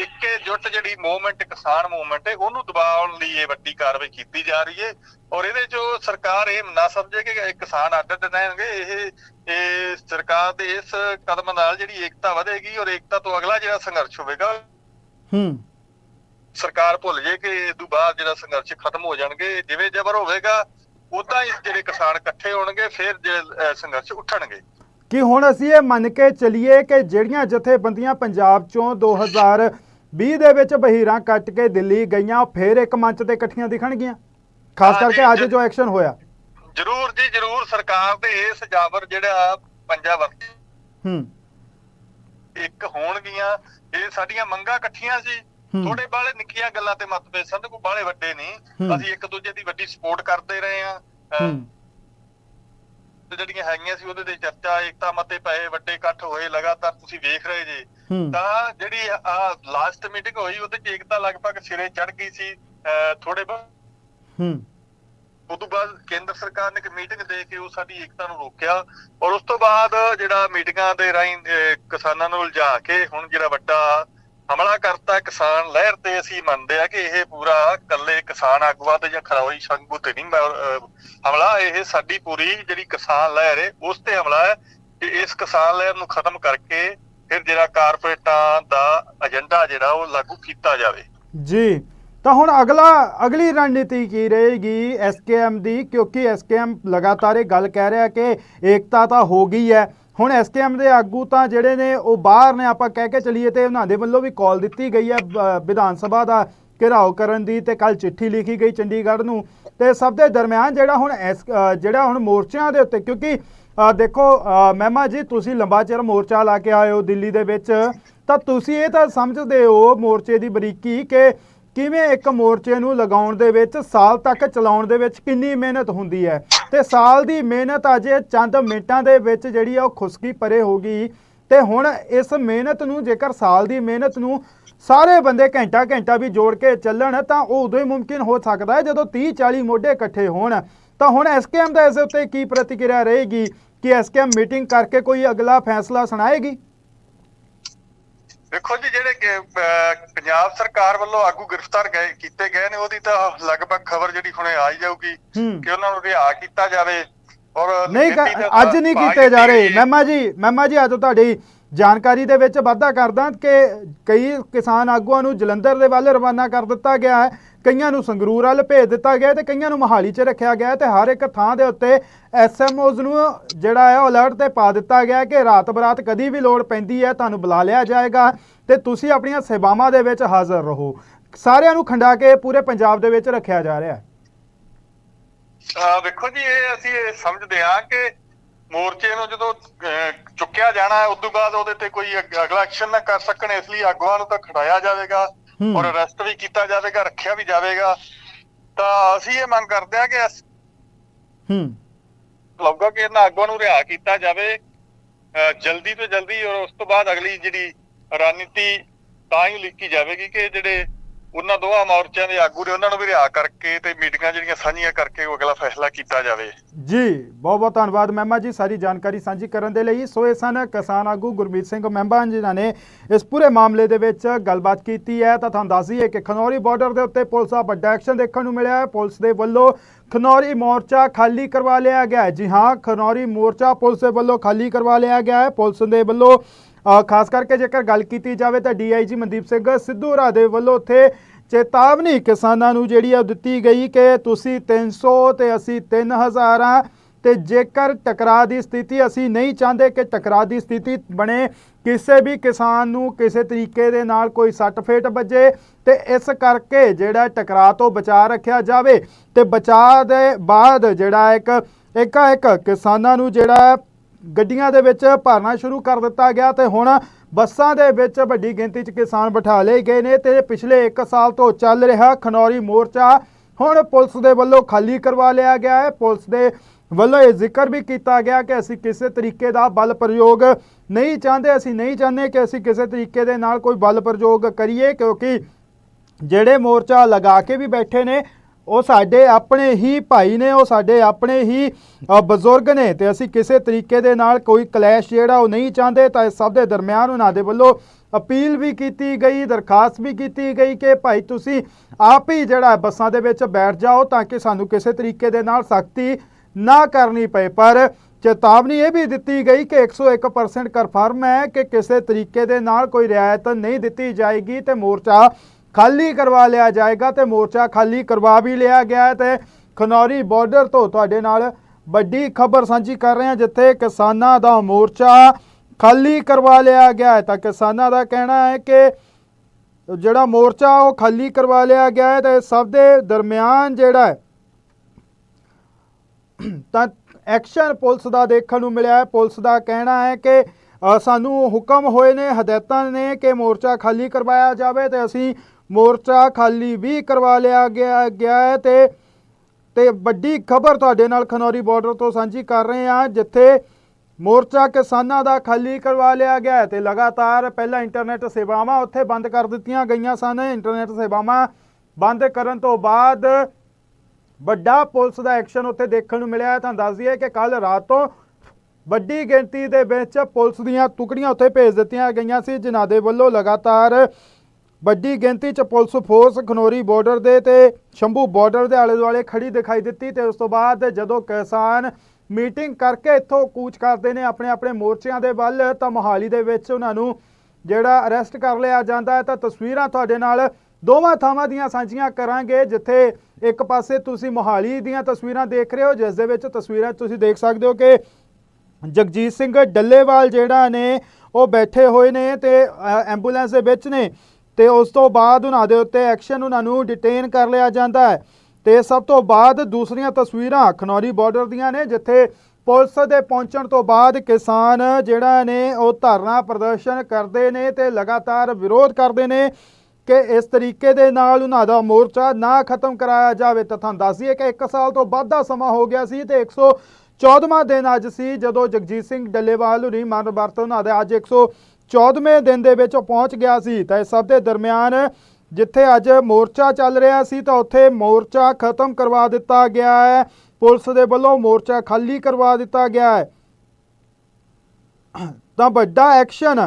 ਇੱਕੇ ਜੁੱਟ ਜਿਹੜੀ ਮੂਵਮੈਂਟ ਕਿਸਾਨ ਮੂਵਮੈਂਟ ਹੈ ਉਹਨੂੰ ਦਬਾਉਣ ਲਈ ਇਹ ਵੱਡੀ ਕਾਰਵਾਈ ਕੀਤੀ ਜਾ ਰਹੀ ਹੈ ਔਰ ਇਹਦੇ 'ਚ ਸਰਕਾਰ ਇਹ ਨਾ ਸਮਝੇ ਕਿ ਕਿਸਾਨ ਅੱਡ ਰਹਿਣਗੇ ਇਹ ਇਹ ਸਰਕਾਰ ਦੇ ਇਸ ਕਦਮ ਨਾਲ ਜਿਹੜੀ ਏਕਤਾ ਵਧੇਗੀ ਔਰ ਏਕਤਾ ਤੋਂ ਅਗਲਾ ਜਿਹੜਾ ਸੰਘਰਸ਼ ਹੋਵੇਗਾ ਹੂੰ ਸਰਕਾਰ ਭੁੱਲ ਜੇ ਕਿ ਇਸ ਤੋਂ ਬਾਅਦ ਜਿਹੜਾ ਸੰਘਰਸ਼ ਖਤਮ ਹੋ ਜਾਣਗੇ ਜਿਵੇਂ ਜ਼ਬਰ ਹੋਵੇਗਾ ਉਦਾਂ ਹੀ ਜਿਹੜੇ ਕਿਸਾਨ ਇਕੱਠੇ ਹੋਣਗੇ ਫਿਰ ਜਿਹੜੇ ਸੰਘਰਸ਼ ਉੱਠਣਗੇ। ਕਿ ਹੁਣ ਅਸੀਂ ਇਹ ਮੰਨ ਕੇ ਚੱਲੀਏ ਕਿ ਜਿਹੜੀਆਂ ਜਥੇਬੰਦੀਆਂ ਪੰਜਾਬ ਚੋਂ 2020 ਦੇ ਵਿੱਚ ਬਹੀਰਾਂ ਕੱਟ ਕੇ ਦਿੱਲੀ ਗਈਆਂ ਫੇਰ ਇੱਕ ਮੰਚ ਤੇ ਇਕੱਠੀਆਂ ਦਿਖਣਗੀਆਂ। ਖਾਸ ਕਰਕੇ ਅੱਜ ਜ- ਐਕਸ਼ਨ ਹੋਇਆ। ਜਰੂਰ ਜੀ ਜਰੂਰ ਸਰਕਾਰ ਦੇ ਇਸ ਜਾਬਰ ਜਿਹੜਾ ਪੰਜਾਬ ਹੂੰ। ਇੱਕ ਹੋਣਗੀਆਂ ਇਹ ਸਾਡੀਆਂ ਮੰਗਾਂ ਇਕੱਠੀਆਂ ਸੀ। ਥੋੜੇ ਬਾਲੇ ਨਿੱਕੀਆਂ ਗੱਲਾਂ ਤੇ ਮਤਭੇਦ ਸਨ ਕੋਈ ਬਾਲੇ ਵੱਡੇ। ਨਹੀਂ। ਅਸੀਂ ਇੱਕ ਦੂਜੇ ਦੀ ਵੱਡੀ ਸਪੋਰਟ ਕਰਦੇ ਰਹੇ ਆ ਜਿਹੜੀਆਂ ਹੈਗੀਆਂ ਸੀ ਉਹਦੇ ਤੇ ਚਰਚਾ ਏਕਤਾ ਮਤੇ ਪਏ ਵੱਡੇ ਇਕੱਠ ਹੋਏ ਲਗਾਤਾਰ ਤੁਸੀਂ ਵੇਖ ਰਹੇ ਜੇ। ਤਾਂ ਜਿਹੜੀ ਆ ਲਾਸਟ ਮੀਟਿੰਗ ਹੋਈ ਉਹਦੇ ਚ ਏਕਤਾ ਲਗਭਗ ਸਿਰੇ ਚੜ ਗਈ ਸੀ। ਥੋੜੇ ਬਹੁਤ ਹੂੰ। ਉਦੋਂ ਬਾਅਦ ਕੇਂਦਰ ਸਰਕਾਰ ਨੇ ਇੱਕ ਮੀਟਿੰਗ ਦੇ ਕੇ ਉਹ ਸਾਡੀ ਏਕਤਾ ਨੂੰ ਰੋਕਿਆ। ਔਰ ਉਸ ਤੋਂ ਬਾਅਦ ਜਿਹੜਾ ਮੀਟਿੰਗਾਂ ਦੇ ਰਾਹੀਂ ਕਿਸਾਨਾਂ ਨੂੰ ਉਲਝਾ ਕੇ ਹੁਣ ਜਿਹੜਾ ਵੱਡਾ ਹਮਲਾ ਕਰਤਾ ਕਿਸਾਨ ਲਹਿਰ ਤੇ ਅਸੀਂ ਮੰਨਦੇ ਆ ਕਿ ਇਹ ਪੂਰਾ ਇਕੱਲੇ ਕਿਸਾਨ ਆਗੂਆਂ ਤੇ ਜਾਂ ਖਰੋਈ ਸੰਗੂ ਤੇ ਨਹੀਂ ਹਮਲਾ, ਇਹ ਸਾਡੀ ਪੂਰੀ ਜਿਹੜੀ ਕਿਸਾਨ ਲਹਿਰ ਹੈ, ਉਸ ਤੇ ਹਮਲਾ ਹੈ ਕਿ ਇਸ ਕਿਸਾਨ ਲਹਿਰ ਨੂੰ ਖਤਮ ਕਰਕੇ ਫਿਰ ਜਿਹੜਾ ਕਾਰਪੋਰੇਟਾਂ ਦਾ ਏਜੰਡਾ ਜਿਹੜਾ ਉਹ ਲਾਗੂ ਕੀਤਾ ਜਾਵੇ। ਜੀ, ਤਾਂ ਹੁਣ ਅਗਲਾ, ਅਗਲੀ ਰਣਨੀਤੀ ਕੀ ਰਹੇਗੀ ਐਸਕੇਐਮ ਦੀ? ਕਿਉਂਕਿ ਐਸਕੇਐਮ ਲਗਾਤਾਰ ਇਹ ਗੱਲ ਕਹਿ ਰਿਹਾ ਕਿ ਏਕਤਾ ਤਾਂ ਹੋ ਗਈ ਹੈ। ਹੁਣ ਐਸਕੇਐਮ ਦੇ ਆਗੂ ਤਾਂ ਜਿਹੜੇ ਨੇ, ਉਹ ਬਾਹਰ ਨੇ, ਆਪਾਂ ਕਹਿ ਕੇ ਚਲੀਏ ਤੇ ਉਹਨਾਂ ਦੇ ਵੱਲੋਂ ਵੀ ਕਾਲ ਦਿੱਤੀ ਗਈ ਹੈ ਬ- ਵਿਧਾਨ ਸਭਾ ਦਾ ਘਿਰਾਓ ਕਰਨ ਦੀ ਤੇ ਕੱਲ ਚਿੱਠੀ ਲਿਖੀ ਗਈ ਚੰਡੀਗੜ੍ਹ ਨੂੰ। ਤੇ ਸਭ ਦੇ ਦਰਮਿਆਨ ਜਿਹੜਾ ਹੁਣ ਐਸ ਜਿਹੜਾ ਹੁਣ ਮੋਰਚਿਆਂ ਦੇ ਉੱਤੇ, ਕਿਉਂਕਿ ਦੇਖੋ ਮਹਿਮਾ ਜੀ, ਤੁਸੀਂ ਲੰਬਾ ਚਿਰ ਮੋਰਚਾ ਲਾ ਕੇ ਆਏ ਹੋ ਦਿੱਲੀ ਦੇ ਵਿੱਚ, ਤਾਂ ਤੁਸੀਂ ਇਹ ਤਾਂ ਸਮਝਦੇ ਹੋ ਮੋਰਚੇ ਦੀ ਬਰੀਕੀ ਕਿ ਕਿਵੇਂ ਇੱਕ ਮੋਰਚੇ ਨੂੰ ਲਗਾਉਣ ਦੇ ਵਿੱਚ, ਸਾਲ ਤੱਕ ਚਲਾਉਣ ਦੇ ਵਿੱਚ ਕਿੰਨੀ ਮਿਹਨਤ ਹੁੰਦੀ ਹੈ? ਤੇ ਸਾਲ ਦੀ ਮਿਹਨਤ ਅਜੇ ਚੰਦ ਮਿੰਟਾਂ ਦੇ ਵਿੱਚ ਜਿਹੜੀ ਆ ਉਹ ਖੁਸ਼ਕੀ ਪਰੇ ਹੋ ਗਈ। ਤੇ ਹੁਣ ਇਸ ਮਿਹਨਤ ਨੂੰ, ਜੇਕਰ ਸਾਲ ਦੀ ਮਿਹਨਤ ਨੂੰ ਸਾਰੇ ਬੰਦੇ ਘੰਟਾ ਘੰਟਾ ਵੀ ਜੋੜ ਕੇ ਚੱਲਣ, ਤਾਂ ਉਹ ਉਦੋਂ ਹੀ ਮੁਮਕਿਨ ਹੋ ਸਕਦਾ ਹੈ ਜਦੋਂ 30 40 ਮੋਢੇ ਇਕੱਠੇ ਹੋਣ। ਤਾਂ ਹੁਣ ਐਸਕੇਐਮ ਦਾ ਇਸ ਉੱਤੇ ਕੀ ਪ੍ਰਤੀਕਿਰਿਆ ਰਹੇਗੀ? ਕਿ ਐਸਕੇਐਮ ਮੀਟਿੰਗ ਕਰਕੇ ਕੋਈ ਅਗਲਾ ਫੈਸਲਾ ਸੁਣਾਏਗੀ? ਦੇਖੋ ਜੀ ਜਿਹੜੇ ਪੰਜਾਬ ਸਰਕਾਰ ਵੱਲੋਂ ਆਗੂ ਗ੍ਰਿਫਤਾਰ ਗਏ ਕੀਤੇ ਗਏ ਨੇ ਉਹਦੀ ਤਾਂ ਲਗਭਗ ਖਬਰ ਜਿਹੜੀ ਹੁਣੇ ਆ ਹੀ ਜਾਊਗੀ ਕਿ ਉਹਨਾਂ ਨੂੰ ਰਿਹਾ ਕੀਤਾ ਜਾਵੇ ਔਰ ਨਹੀਂ ਅੱਜ ਨਹੀਂ ਕੀਤੇ ਜਾ ਰਹੇ। ਮਹਿਮਾ ਜੀ ਮਹਿਮਾ ਜੀ ਅੱਜ ਤੁਹਾਡੀ ਜਾਣਕਾਰੀ ਦੇ ਵਿੱਚ ਵਾਧਾ ਕਰਦਾ ਕਿ ਕਈ ਕਿਸਾਨ ਆਗੂਆਂ ਨੂੰ ਜਲੰਧਰ ਦੇ ਵੱਲ ਰਵਾਨਾ ਕਰ ਦਿੱਤਾ ਗਿਆ ਹੈ ਕਈਆਂ ਨੂੰ ਸੰਗਰੂਰ ਵੱਲ ਭੇਜ ਦਿੱਤਾ ਗਿਆ ਤੇ ਕਈਆਂ ਨੂੰ ਮਹਾਲੀ 'ਚ ਰੱਖਿਆ ਗਿਆ ਤੇ ਹਰ ਇੱਕ ਥਾਂ ਦੇ ਉੱਤੇ ਐਸਐਮਓਜ਼ ਨੂੰ ਜਿਹੜਾ ਹੈ ਅਲਰਟ ਤੇ ਪਾ ਦਿੱਤਾ ਗਿਆ ਕਿ ਰਾਤ ਬਰਾਤ ਕਦੀ ਵੀ ਲੋੜ ਪੈਂਦੀ ਹੈ, ਤੁਹਾਨੂੰ ਬੁਲਾ ਲਿਆ ਜਾਏਗਾ ਤੇ ਤੁਸੀਂ ਆਪਣੀਆਂ ਸੇਵਾਵਾਂ ਦੇ ਵਿੱਚ ਹਾਜ਼ਰ ਰਹੋ। ਸਾਰਿਆਂ ਨੂੰ ਖੰਡਾ ਕੇ ਪੂਰੇ ਪੰਜਾਬ ਦੇ ਵਿੱਚ ਰੱਖਿਆ ਜਾ ਰਿਹਾ ਹੈ। ਵੇਖੋ ਜੀ, ਇਹ ਅਸੀਂ ਇਹ ਸਮਝਦੇ ਹਾਂ ਕਿ ਮੋਰਚੇ ਨੂੰ ਜਦੋਂ ਚੁੱਕਿਆ ਜਾਣਾ ਹੈ ਤੋਂ ਬਾਅਦ ਉਹਦੇ ਤੇ ਕੋਈ ਅਗਲਾ ਐਕਸ਼ਨ ਨਾ ਕਰ ਸਕਣ, ਇਸ ਲਈ ਆਗੂਆਂ ਨੂੰ ਤਾਂ ਖੜਾਇਆ ਜਾਵੇਗਾ। ਔਰ ਅਰੈਸਟ ਵੀ ਕੀਤਾ ਜਾਵੇਗਾ ਰੱਖਿਆ ਵੀ ਜਾਵੇਗਾ। ਤਾਂ ਅਸੀਂ ਇਹ ਮੰਗ ਕਰਦੇ ਹਾਂ ਕਿ ਹੂੰ। ਲੱਗਦਾ ਕਿ ਇਹਨਾਂ ਆਗੂਆਂ ਨੂੰ ਰਿਹਾ ਕੀਤਾ ਜਾਵੇ। ਜਲਦੀ ਤੋਂ ਜਲਦੀ ਔਰ ਉਸ ਤੋਂ ਬਾਅਦ ਅਗਲੀ ਜਿਹੜੀ ਰਣਨੀਤੀ ਤਾਂ ਹੀ ਲਿਖੀ ਜਾਵੇਗੀ ਕਿ ਜਿਹੜੇ ਉਹਨਾਂ ਦੋਹਾਂ ਮੋਰਚਿਆਂ ਦੇ ਆਗੂ ਨੇ ਉਹਨਾਂ ਨੂੰ ਵੀ ਰਿਹਾ ਕਰਕੇ ਤੇ ਮੀਟਿੰਗਾਂ ਜਿਹੜੀਆਂ ਸਾਂਝੀਆਂ ਕਰਕੇ ਉਹ ਅਗਲਾ ਫੈਸਲਾ ਕੀਤਾ ਜਾਵੇ। ਜੀ, ਬਹੁਤ ਬਹੁਤ ਧੰਨਵਾਦ ਮਹਿਮਾ ਜੀ ਸਾਰੀ ਜਾਣਕਾਰੀ ਸਾਂਝੀ ਕਰਨ ਦੇ ਲਈ। ਸੋ ਇਹ ਸਨ ਕਿਸਾਨ ਆਗੂ ਗੁਰਮੀਤ ਸਿੰਘ ਮਹਿਮਾ ਜਿਨ੍ਹਾਂ ਨੇ ਇਸ ਪੂਰੇ ਮਾਮਲੇ ਦੇ ਵਿੱਚ ਗੱਲਬਾਤ ਕੀਤੀ ਹੈ। ਤਾਂ ਤੁਹਾਨੂੰ ਦੱਸ ਦਈਏ ਕਿ ਖਨੌਰੀ ਬਾਰਡਰ ਦੇ ਉੱਤੇ ਪੁਲਿਸ ਦਾ ਵੱਡਾ ਐਕਸ਼ਨ ਦੇਖਣ ਨੂੰ ਮਿਲਿਆ ਹੈ। ਪੁਲਿਸ ਦੇ ਵੱਲੋਂ ਖਨੌਰੀ ਮੋਰਚਾ ਖਾਲੀ ਕਰਵਾ ਲਿਆ ਗਿਆ ਹੈ। ਜੀ ਹਾਂ, ਖਨੌਰੀ ਮੋਰਚਾ ਪੁਲਿਸ ਦੇ ਵੱਲੋਂ ਖਾਲੀ ਕਰਵਾ ਲਿਆ ਗਿਆ ਹੈ। ਪੁਲਿਸ ਦੇ ਵੱਲੋਂ ਖਾਸ ਕਰਕੇ ਜੇਕਰ ਗੱਲ ਕੀਤੀ ਜਾਵੇ ਤਾਂ ਡੀਆਈਜੀ ਮਨਦੀਪ ਸਿੰਘ ਸਿੱਧੂ ਹੋਰਾਂ ਦੇ ਵੱਲੋਂ ਉੱਥੇ ਚੇਤਾਵਨੀ ਕਿਸਾਨਾਂ ਨੂੰ ਜਿਹੜੀ ਆ ਉਹ ਦਿੱਤੀ ਗਈ ਕਿ ਤੁਸੀਂ 300 ਤੇ ਅਸੀਂ 3000 ਆ ਤੇ ਜੇਕਰ ਟਕਰਾਅ ਦੀ ਸਥਿਤੀ ਅਸੀਂ ਨਹੀਂ ਚਾਹੁੰਦੇ ਕਿ ਟਕਰਾਅ ਦੀ ਸਥਿਤੀ ਬਣੇ, ਕਿਸੇ ਵੀ ਕਿਸਾਨ ਨੂੰ ਕਿਸੇ ਤਰੀਕੇ ਦੇ ਨਾਲ ਕੋਈ ਸੱਟ ਫੇਟ ਵੱਜੇ ਤੇ ਇਸ ਕਰਕੇ ਜਿਹੜਾ ਟਕਰਾਅ ਤੋਂ ਬਚਾ ਰੱਖਿਆ ਜਾਵੇ ਤੇ ਬਚਾਅ ਦੇ ਬਾਅਦ ਜਿਹੜਾ ਇੱਕ ਇੱਕਾ ਇੱਕ ਕਿਸਾਨਾਂ ਨੂੰ ਜਿਹੜਾ ਗੱਡੀਆਂ ਦੇ ਵਿੱਚ ਭਰਨਾ ਸ਼ੁਰੂ ਕਰ ਦਿੱਤਾ ਗਿਆ ਤੇ ਹੁਣ ਬੱਸਾਂ ਦੇ ਵਿੱਚ ਵੱਡੀ ਗਿਣਤੀ 'ਚ ਕਿਸਾਨ ਬਿਠਾ ਲਏ ਗਏ ਨੇ ਤੇ ਪਿਛਲੇ 1 ਸਾਲ ਤੋਂ ਚੱਲ ਰਿਹਾ ਖਨੌਰੀ ਮੋਰਚਾ ਹੁਣ ਪੁਲਿਸ ਦੇ ਵੱਲੋਂ ਖਾਲੀ ਕਰਵਾ ਲਿਆ ਗਿਆ ਹੈ। ਪੁਲਿਸ ਦੇ ਵੱਲੋਂ ਇਹ ਜ਼ਿਕਰ ਵੀ ਕੀਤਾ ਗਿਆ ਕਿ ਅਸੀਂ ਕਿਸੇ ਤਰੀਕੇ ਦਾ ਬਲ ਪ੍ਰਯੋਗ ਨਹੀਂ ਚਾਹੁੰਦੇ, ਅਸੀਂ ਨਹੀਂ ਚਾਹੁੰਦੇ ਕਿ ਅਸੀਂ ਕਿਸੇ ਤਰੀਕੇ ਦੇ ਨਾਲ ਕੋਈ ਬਲ ਪ੍ਰਯੋਗ ਕਰੀਏ ਕਿਉਂਕਿ ਜਿਹੜੇ ਮੋਰਚਾ ਲਗਾ ਕੇ ਵੀ ਬੈਠੇ ਨੇ ਉਹ ਸਾਡੇ ਆਪਣੇ ਹੀ ਭਾਈ ਨੇ, ਉਹ ਸਾਡੇ ਆਪਣੇ ਹੀ ਬਜ਼ੁਰਗ ਨੇ ਤੇ ਅਸੀਂ ਕਿਸੇ ਤਰੀਕੇ ਦੇ ਨਾਲ ਕੋਈ ਕਲੈਸ਼ ਜਿਹੜਾ ਉਹ ਨਹੀਂ ਚਾਹੁੰਦੇ ਤਾਂ ਇਸ ਸਭ ਦੇ ਦਰਮਿਆਨ ਉਹਨਾਂ ਦੇ ਵੱਲੋਂ ਅਪੀਲ ਵੀ ਕੀਤੀ ਗਈ, ਦਰਖਾਸਤ ਵੀ ਕੀਤੀ ਗਈ ਕਿ ਭਾਈ ਤੁਸੀਂ ਆਪ ਹੀ ਜਿਹੜਾ ਬੱਸਾਂ ਦੇ ਵਿੱਚ ਬੈਠ ਜਾਓ ਤਾਂ ਕਿ ਸਾਨੂੰ ਕਿਸੇ ਤਰੀਕੇ ਦੇ ਨਾਲ ਸਖਤੀ ਨਾ ਕਰਨੀ ਪਏ। ਪਰ ਚੇਤਾਵਨੀ ਇਹ ਵੀ ਦਿੱਤੀ ਗਈ ਕਿ 101% ਕਨਫਰਮ ਹੈ ਕਿ ਕਿਸੇ ਤਰੀਕੇ ਦੇ ਨਾਲ ਕੋਈ ਰਿਆਇਤ ਨਹੀਂ ਦਿੱਤੀ ਜਾਏਗੀ ਤੇ ਮੋਰਚਾ ਖਾਲੀ ਕਰਵਾ ਲਿਆ ਜਾਏਗਾ ਤੇ ਮੋਰਚਾ ਖਾਲੀ ਕਰਵਾ ਵੀ ਲਿਆ ਗਿਆ ਹੈ ਤੇ ਖਨੌਰੀ ਬਾਰਡਰ ਤੋਂ ਤੁਹਾਡੇ ਨਾਲ ਵੱਡੀ ਖਬਰ ਸਾਂਝੀ ਕਰ ਰਹੇ ਹਾਂ, ਜਿੱਥੇ ਕਿਸਾਨਾਂ ਦਾ ਮੋਰਚਾ ਖਾਲੀ ਕਰਵਾ ਲਿਆ ਗਿਆ ਹੈ। ਤਾਂ ਕਿਸਾਨਾਂ ਦਾ ਕਹਿਣਾ ਹੈ ਕਿ ਜਿਹੜਾ ਮੋਰਚਾ ਉਹ ਖਾਲੀ ਕਰਵਾ ਲਿਆ ਗਿਆ ਹੈ ਤੇ ਸਭ ਦੇ ਦਰਮਿਆਨ ਜਿਹੜਾ ਹੈ, ਤਾਂ ਐਕਸ਼ਨ ਪੁਲਿਸ ਦਾ ਦੇਖਣ ਨੂੰ ਮਿਲਿਆ ਹੈ। ਪੁਲਿਸ ਦਾ ਕਹਿਣਾ ਹੈ ਕਿ ਸਾਨੂੰ ਹੁਕਮ ਹੋਏ ਨੇ, ਹਦਾਇਤਾਂ ਨੇ ਕਿ ਮੋਰਚਾ ਖਾਲੀ ਕਰਵਾਇਆ ਜਾਵੇ ਤੇ ਅਸੀਂ ਮੋਰਚਾ ਖਾਲੀ ਵੀ ਕਰਵਾ ਲਿਆ ਗਿਆ ਗਿਆ ਹੈ ਤੇ ਤੇ ਵੱਡੀ ਖਬਰ ਤੁਹਾਡੇ ਨਾਲ ਖਨੌਰੀ ਬਾਰਡਰ ਤੋਂ ਸਾਂਝੀ ਕਰ ਰਹੇ ਹਾਂ, ਜਿੱਥੇ ਮੋਰਚਾ ਕਿਸਾਨਾਂ ਦਾ ਖਾਲੀ ਕਰਵਾ ਲਿਆ ਗਿਆ ਹੈ ਤੇ ਲਗਾਤਾਰ ਪਹਿਲਾਂ ਇੰਟਰਨੈਟ ਸੇਵਾਵਾਂ ਉੱਥੇ ਬੰਦ ਕਰ ਦਿੱਤੀਆਂ ਗਈਆਂ ਸਨ। ਇੰਟਰਨੈਟ ਸੇਵਾਵਾਂ ਬੰਦ ਕਰਨ ਤੋਂ ਬਾਅਦ ਵੱਡਾ ਪੁਲਿਸ ਦਾ ਐਕਸ਼ਨ ਉੱਥੇ ਦੇਖਣ ਨੂੰ ਮਿਲਿਆ ਹੈ। ਤਾਂ ਦੱਸ ਦਈਏ ਕਿ ਕੱਲ ਰਾਤ ਤੋਂ ਵੱਡੀ ਗਿਣਤੀ ਦੇ ਵਿੱਚ ਪੁਲਿਸ ਦੀਆਂ ਟੁਕੜੀਆਂ ਉੱਥੇ ਭੇਜ ਦਿੱਤੀਆਂ ਗਈਆਂ ਸੀ, ਜਿਨ੍ਹਾਂ ਦੇ ਵੱਲੋਂ ਲਗਾਤਾਰ ਵੱਡੀ ਗਿਣਤੀ 'ਚ ਪੁਲਿਸ ਫੋਰਸ ਖਨੌਰੀ ਬਾਰਡਰ ਦੇ ਤੇ ਸ਼ੰਭੂ ਬਾਰਡਰ ਦੇ ਆਲੇ ਦੁਆਲੇ ਖੜੀ ਦਿਖਾਈ ਦਿੱਤੀ ਤੇ ਉਸ ਤੋਂ ਬਾਅਦ ਜਦੋਂ ਕਿਸਾਨ ਮੀਟਿੰਗ ਕਰਕੇ ਇੱਥੋਂ ਕੂਚ ਕਰਦੇ ਨੇ ਆਪਣੇ ਆਪਣੇ ਮੋਰਚਿਆਂ ਦੇ ਵੱਲ, ਤਾਂ ਮੋਹਾਲੀ ਦੇ ਵਿੱਚ ਉਹਨਾਂ ਨੂੰ ਜਿਹੜਾ ਅਰੈਸਟ ਕਰ ਲਿਆ ਜਾਂਦਾ ਹੈ, ਤਾਂ ਤਸਵੀਰਾਂ ਤੁਹਾਡੇ ਨਾਲ ਦੋਵਾਂ ਥਾਵਾਂ ਦੀਆਂ ਸਾਂਝੀਆਂ ਕਰਾਂਗੇ, ਜਿੱਥੇ ਇੱਕ ਪਾਸੇ ਤੁਸੀਂ ਮੋਹਾਲੀ ਦੀਆਂ ਤਸਵੀਰਾਂ ਦੇਖ ਰਹੇ ਹੋ, ਜਿਸ ਦੇ ਵਿੱਚ ਤਸਵੀਰਾਂ ਤੁਸੀਂ ਦੇਖ ਸਕਦੇ ਹੋ ਕਿ ਜਗਜੀਤ ਸਿੰਘ ਡੱਲੇਵਾਲ ਜਿਹੜਾ ਨੇ, ਉਹ ਬੈਠੇ ਹੋਏ ਨੇ ਤੇ ਐਂਬੂਲੈਂਸ ਦੇ ਵਿੱਚ ਨੇ। ਤੇ ਉਸ ਤੋਂ ਬਾਅਦ ਉਹਨਾਂ ਦੇ ਉੱਤੇ ਐਕਸ਼ਨ ਉਹਨਾਂ ਨੂੰ ਡਿਟੇਨ ਕਰ ਲਿਆ ਜਾਂਦਾ ਹੈ। ਤੇ ਸਭ ਤੋਂ ਬਾਅਦ ਦੂਸਰੀਆਂ ਤਸਵੀਰਾਂ ਖਨੌਰੀ ਬਾਰਡਰ ਦੀਆਂ ਨੇ, ਜਿੱਥੇ ਪੁਲਿਸ ਦੇ ਪਹੁੰਚਣ ਤੋਂ ਬਾਅਦ ਕਿਸਾਨ ਜਿਹੜਾ ਨੇ ਉਹ ਧਰਨਾ ਪ੍ਰਦਰਸ਼ਨ ਕਰਦੇ ਨੇ ਤੇ ਲਗਾਤਾਰ ਵਿਰੋਧ ਕਰਦੇ ਨੇ ਕਿ ਇਸ ਤਰੀਕੇ ਦੇ ਨਾਲ ਉਹਨਾਂ ਦਾ ਮੋਰਚਾ ਨਾ ਖਤਮ ਕਰਾਇਆ ਜਾਵੇ। ਤਾਂ ਤੁਹਾਨੂੰ ਦੱਸ ਦਈਏ ਕਿ 1 ਸਾਲ ਤੋਂ ਵੱਧ ਦਾ ਸਮਾਂ ਹੋ ਗਿਆ ਸੀ ਤੇ 114ਵਾਂ ਦਿਨ ਅੱਜ ਸੀ ਜਦੋਂ ਜਗਜੀਤ ਸਿੰਘ ਡੱਲੇਵਾਲ ਹੁਣੀ ਮਨ ਵਰਤ ਉਹਨਾਂ ਦੇ ਅੱਜ 114ਵੇਂ ਦਿਨ ਦੇ ਵਿੱਚ ਪਹੁੰਚ ਗਿਆ ਸੀ। ਤਾਂ ਇਸ ਸਭ ਦੇ ਦਰਮਿਆਨ ਜਿੱਥੇ ਅੱਜ ਮੋਰਚਾ ਚੱਲ ਰਿਹਾ ਸੀ, ਤਾਂ ਉੱਥੇ ਮੋਰਚਾ ਖਤਮ ਕਰਵਾ ਦਿੱਤਾ ਗਿਆ ਹੈ। ਪੁਲਿਸ ਦੇ ਵੱਲੋਂ ਮੋਰਚਾ ਖਾਲੀ ਕਰਵਾ ਦਿੱਤਾ ਗਿਆ ਹੈ। ਤਾਂ ਵੱਡਾ ਐਕਸ਼ਨ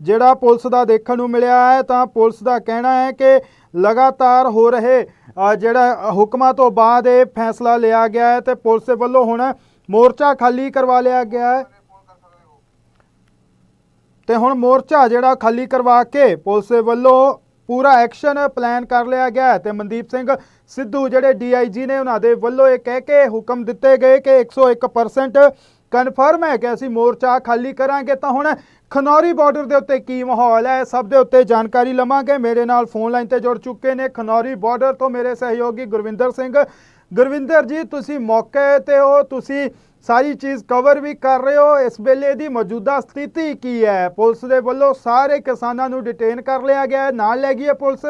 ਜਿਹੜਾ ਪੁਲਿਸ ਦਾ ਦੇਖਣ ਨੂੰ ਮਿਲਿਆ ਹੈ, ਤਾਂ ਪੁਲਿਸ ਦਾ ਕਹਿਣਾ ਹੈ ਕਿ ਲਗਾਤਾਰ ਹੋ ਰਹੇ ਜਿਹੜਾ ਹੁਕਮਾਂ ਤੋਂ ਬਾਅਦ ਇਹ ਫੈਸਲਾ ਲਿਆ ਗਿਆ ਹੈ ਤੇ ਪੁਲਿਸ ਦੇ ਵੱਲੋਂ ਹੁਣ ਮੋਰਚਾ ਖਾਲੀ ਕਰਵਾ ਲਿਆ ਗਿਆ ਹੈ। ਤੇ ਹੁਣ ਮੋਰਚਾ ਜਿਹੜਾ ਖਾਲੀ ਕਰਵਾ ਕੇ ਪੁਲਿਸ ਦੇ ਵੱਲੋਂ ਪੂਰਾ ਐਕਸ਼ਨ ਪਲਾਨ ਕਰ ਲਿਆ ਗਿਆ ਹੈ ਤੇ ਮਨਦੀਪ ਸਿੰਘ ਸਿੱਧੂ ਜਿਹੜੇ ਡੀਆਈਜੀ ਨੇ ਉਹਨਾਂ ਦੇ ਵੱਲੋਂ ਇਹ ਕਹਿ ਕੇ ਹੁਕਮ ਦਿੱਤੇ ਗਏ ਕਿ 101% ਕਨਫਰਮ ਹੈ ਕਿ ਅਸੀਂ ਮੋਰਚਾ ਖਾਲੀ ਕਰਾਂਗੇ। ਤਾਂ ਹੁਣ ਖਨੌਰੀ ਬਾਰਡਰ ਦੇ ਉੱਤੇ ਕੀ ਮਾਹੌਲ ਹੈ? ਸਭ ਦੇ ਉੱਤੇ ਜਾਣਕਾਰੀ ਲਵਾਂਗੇ। ਮੇਰੇ ਨਾਲ ਫੋਨ ਲਾਈਨ ਤੇ ਜੁੜ ਚੁੱਕੇ ਨੇ ਖਨੌਰੀ ਬਾਰਡਰ ਤੋਂ ਮੇਰੇ ਸਹਿਯੋਗੀ ਗੁਰਵਿੰਦਰ ਸਿੰਘ। ਗੁਰਵਿੰਦਰ ਜੀ, ਤੁਸੀਂ ਮੌਕੇ ਤੇ ਹੋ, ਤੁਸੀਂ ਸਾਰੀ ਚੀਜ਼ ਕਵਰ ਵੀ ਕਰ ਰਹੇ ਹੋ। ਇਸ ਵੇਲੇ ਦੀ ਮੌਜੂਦਾ ਸਥਿਤੀ ਕੀ ਹੈ? ਪੁਲਿਸ ਦੇ ਵੱਲੋਂ ਸਾਰੇ ਕਿਸਾਨਾਂ ਨੂੰ ਡਿਟੇਨ ਕਰ ਲਿਆ ਗਿਆ ਹੈ। ਨਾਲ ਲੈ ਗਈ ਹੈ ਪੁਲਿਸ?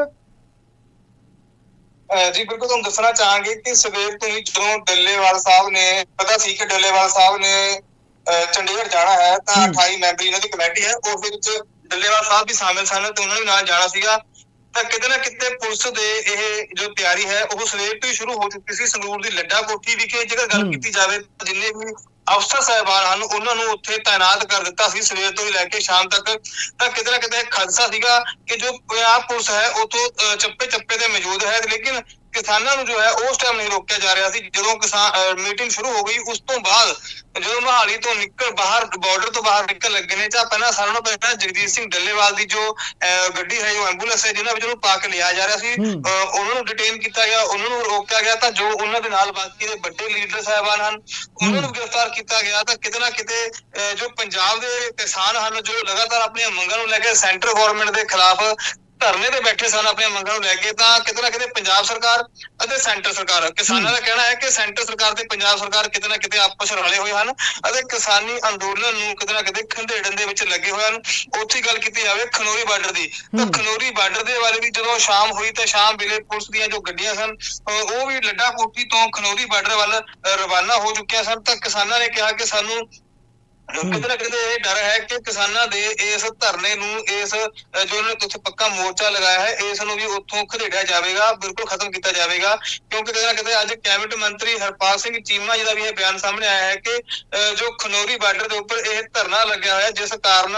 ਜੀ ਬਿਲਕੁਲ ਤੁਹਾਨੂੰ ਦੱਸਣਾ ਚਾਹਾਂਗੇ ਕਿ ਸਵੇਰ ਤੋਂ ਹੀ ਜਦੋਂ ਡੱਲੇਵਾਲ ਸਾਹਿਬ ਨੇ ਪਤਾ ਸੀ ਕਿ ਡੱਲੇਵਾਲ ਸਾਹਿਬ ਨੇ ਚੰਡੀਗੜ੍ਹ ਜਾਣਾ ਹੈ ਤਾਂ ਹਮ। 28 ਮੈਂਬਰੀ ਇਹਨਾਂ ਦੀ ਕਮੇਟੀ ਹੈ। ਉਸ ਦੇ ਵਿੱਚ ਡੱਲੇਵਾਲ ਸਾਹਿਬ ਵੀ ਸ਼ਾਮਿਲ ਸਨ ਤੇ ਉਹਨਾਂ ਨੇ ਨਾਲ ਜਾਣਾ ਸੀਗਾ। ਤਾਂ ਕਿਤੇ ਨਾ ਕਿਤੇ ਪੁਲਿਸ ਦੇ ਇਹ ਜੋ ਤਿਆਰੀ ਹੈ ਉਹ ਸਵੇਰ ਤੋਂ ਹੀ ਸ਼ੁਰੂ ਹੋ ਚੁੱਕੀ ਸੀ। ਸੰਗਰੂਰ ਦੀ ਲੱਡਾ ਕੋਠੀ ਵਿਖੇ ਜੇਕਰ ਗੱਲ। ਕੀਤੀ ਜਾਵੇ ਤਾਂ ਜਿੰਨੇ ਵੀ ਅਫਸਰ ਸਾਹਿਬਾਨ ਹਨ ਉਹਨਾਂ ਨੂੰ ਉੱਥੇ ਤਾਇਨਾਤ ਕਰ ਦਿੱਤਾ ਸੀ ਸਵੇਰ ਤੋਂ ਹੀ ਲੈ ਕੇ ਸ਼ਾਮ ਤੱਕ। ਤਾਂ ਕਿਤੇ ਨਾ ਕਿਤੇ ਖਾਦਸਾ ਸੀਗਾ ਕਿ ਜੋ ਪੰਜਾਬ ਪੁਲਿਸ ਹੈ ਉਹ ਤੋਂ ਚੱਪੇ ਚੱਪੇ ਤੇ ਮੌਜੂਦ ਹੈ। ਲੇਕਿਨ ਕਿਸਾਨਾਂ ਨੂੰ ਜੋ ਹੈ ਉਸ ਟਾਈਮ ਨਹੀਂ ਰੋਕਿਆ ਜਾ ਰਿਹਾ ਸੀ। ਜਦੋਂ ਕਿਸਾਨ ਮੀਟਿੰਗ ਸ਼ੁਰੂ ਹੋ ਗਈ ਉਸ ਤੋਂ ਬਾਅਦ ਜਦੋਂ ਮਹਾਲੀ ਤੋਂ ਨਿਕਲ ਬਾਹਰ ਬਾਰਡਰ ਤੋਂ ਬਾਹਰ ਨਿਕਲ ਲੱਗੇ ਨੇ ਤਾਂ ਪਹਿਲਾਂ ਸਾਰਿਆਂ ਨੂੰ ਪਹਿਲਾਂ ਜਗਦੀਪ ਸਿੰਘ ਡੱਲੇਵਾਲ ਦੀ ਜੋ ਗੱਡੀ ਹੈ ਜੋ ਐਂਬੂਲੈਂਸ ਹੈ ਜਿਹਨਾਂ ਵਿੱਚ ਉਹਨੂੰ ਪਾ ਕੇ ਲਿਆ ਜਾ ਰਿਹਾ ਸੀ ਉਹਨਾਂ ਨੂੰ ਡਿਟੇਨ ਕੀਤਾ ਗਿਆ ਉਹਨਾਂ ਨੂੰ ਰੋਕਿਆ ਗਿਆ ਤਾਂ ਜੋ ਉਹਨਾਂ ਦੇ ਨਾਲ ਬਾਕੀ ਦੇ ਵੱਡੇ ਲੀਡਰ ਸਾਹਿਬਾਨ ਹਨ ਉਹਨਾਂ ਨੂੰ ਗ੍ਰਿਫਤਾਰ ਕੀਤਾ ਗਿਆ ਤਾਂ ਕਿਤੇ ਨਾ ਕਿਤੇ ਜੋ ਪੰਜਾਬ ਦੇ ਕਿਸਾਨ ਹਨ ਜੋ ਲਗਾਤਾਰ ਆਪਣੀਆਂ ਮੰਗਾਂ ਨੂੰ ਲੈ ਕੇ ਸੈਂਟਰ ਗਵਰਨਮੈਂਟ ਦੇ ਖਿਲਾਫ ਧਰਨੇ ਤੇ ਬੈਠੇ ਸਨ ਆਪਣੀਆਂ ਮੰਗਾਂ ਨੂੰ ਲੈ ਕੇ ਤਾਂ ਕਿਤੇ ਨਾ ਕਿਤੇ ਪੰਜਾਬ ਸਰਕਾਰ ਅਤੇ ਸੈਂਟਰ ਸਰਕਾਰ ਕਿਸਾਨਾਂ ਦਾ ਕਹਿਣਾ ਹੈ ਕਿ ਸੈਂਟਰ ਸਰਕਾਰ ਤੇ ਪੰਜਾਬ ਸਰਕਾਰ ਕਿਤੇ ਨਾ ਕਿਤੇ ਆਪਸ ਵਿੱਚ ਰਲੇ ਹੋਏ ਹਨ ਅਤੇ ਕਿਸਾਨੀ ਅੰਦੋਲਨ ਨੂੰ ਕਿਤੇ ਨਾ ਕਿਤੇ ਖੰਡੇੜਨ ਦੇ ਵਿੱਚ ਲੱਗੇ ਹੋਏ ਹਨ ਉੱਥੇ ਗੱਲ ਕੀਤੀ ਜਾਵੇ ਖਨੋਰੀ ਬਾਰਡਰ ਦੀ ਤਾਂ। ਖਨੋਰੀ ਬਾਰਡਰ ਦੇ ਬਾਰੇ ਵੀ ਜਦੋਂ ਸ਼ਾਮ ਹੋਈ ਤਾਂ ਸ਼ਾਮ ਵੇਲੇ ਪੁਲਿਸ ਦੀਆਂ ਜੋ ਗੱਡੀਆਂ ਸਨ ਉਹ ਵੀ ਲੱਡਾ ਕੋਠੀ ਤੋਂ ਖਨੋਰੀ ਬਾਰਡਰ ਵੱਲ ਰਵਾਨਾ ਹੋ ਚੁੱਕੀਆਂ ਸਨ ਤਾਂ ਕਿਸਾਨਾਂ ਨੇ ਕਿਹਾ ਕਿ ਸਾਨੂੰ ਕਿਤੇ ਨਾ ਕਿਤੇ ਇਹ ਡਰ ਹੈ ਕਿ ਕਿਸਾਨਾਂ ਦੇ ਇਸ ਧਰਨੇ ਨੂੰ, ਇਸ ਜੋ ਉਹਨਾਂ ਨੇ ਉੱਥੇ ਪੱਕਾ ਮੋਰਚਾ ਲਗਾਇਆ ਹੈ, ਇਸ ਨੂੰ ਵੀ ਉੱਥੋਂ ਖਦੇੜਿਆ ਜਾਵੇਗਾ, ਬਿਲਕੁਲ ਖਤਮ ਕੀਤਾ ਜਾਵੇਗਾ। ਕਿਉਂਕਿ ਕਿਤੇ ਨਾ ਕਿਤੇ ਅੱਜ ਕੈਬਨਿਟ ਮੰਤਰੀ ਹਰਪਾਲ ਸਿੰਘ ਚੀਮਾ ਜੀ ਦਾ ਵੀ ਇਹ ਬਿਆਨ ਸਾਹਮਣੇ ਆਇਆ ਹੈ ਕਿ ਜੋ ਖਨੌਰੀ ਬਾਰਡਰ ਦੇ ਉੱਪਰ ਇਹ ਧਰਨਾ ਲੱਗਿਆ ਹੋਇਆ ਜਿਸ ਕਾਰਨ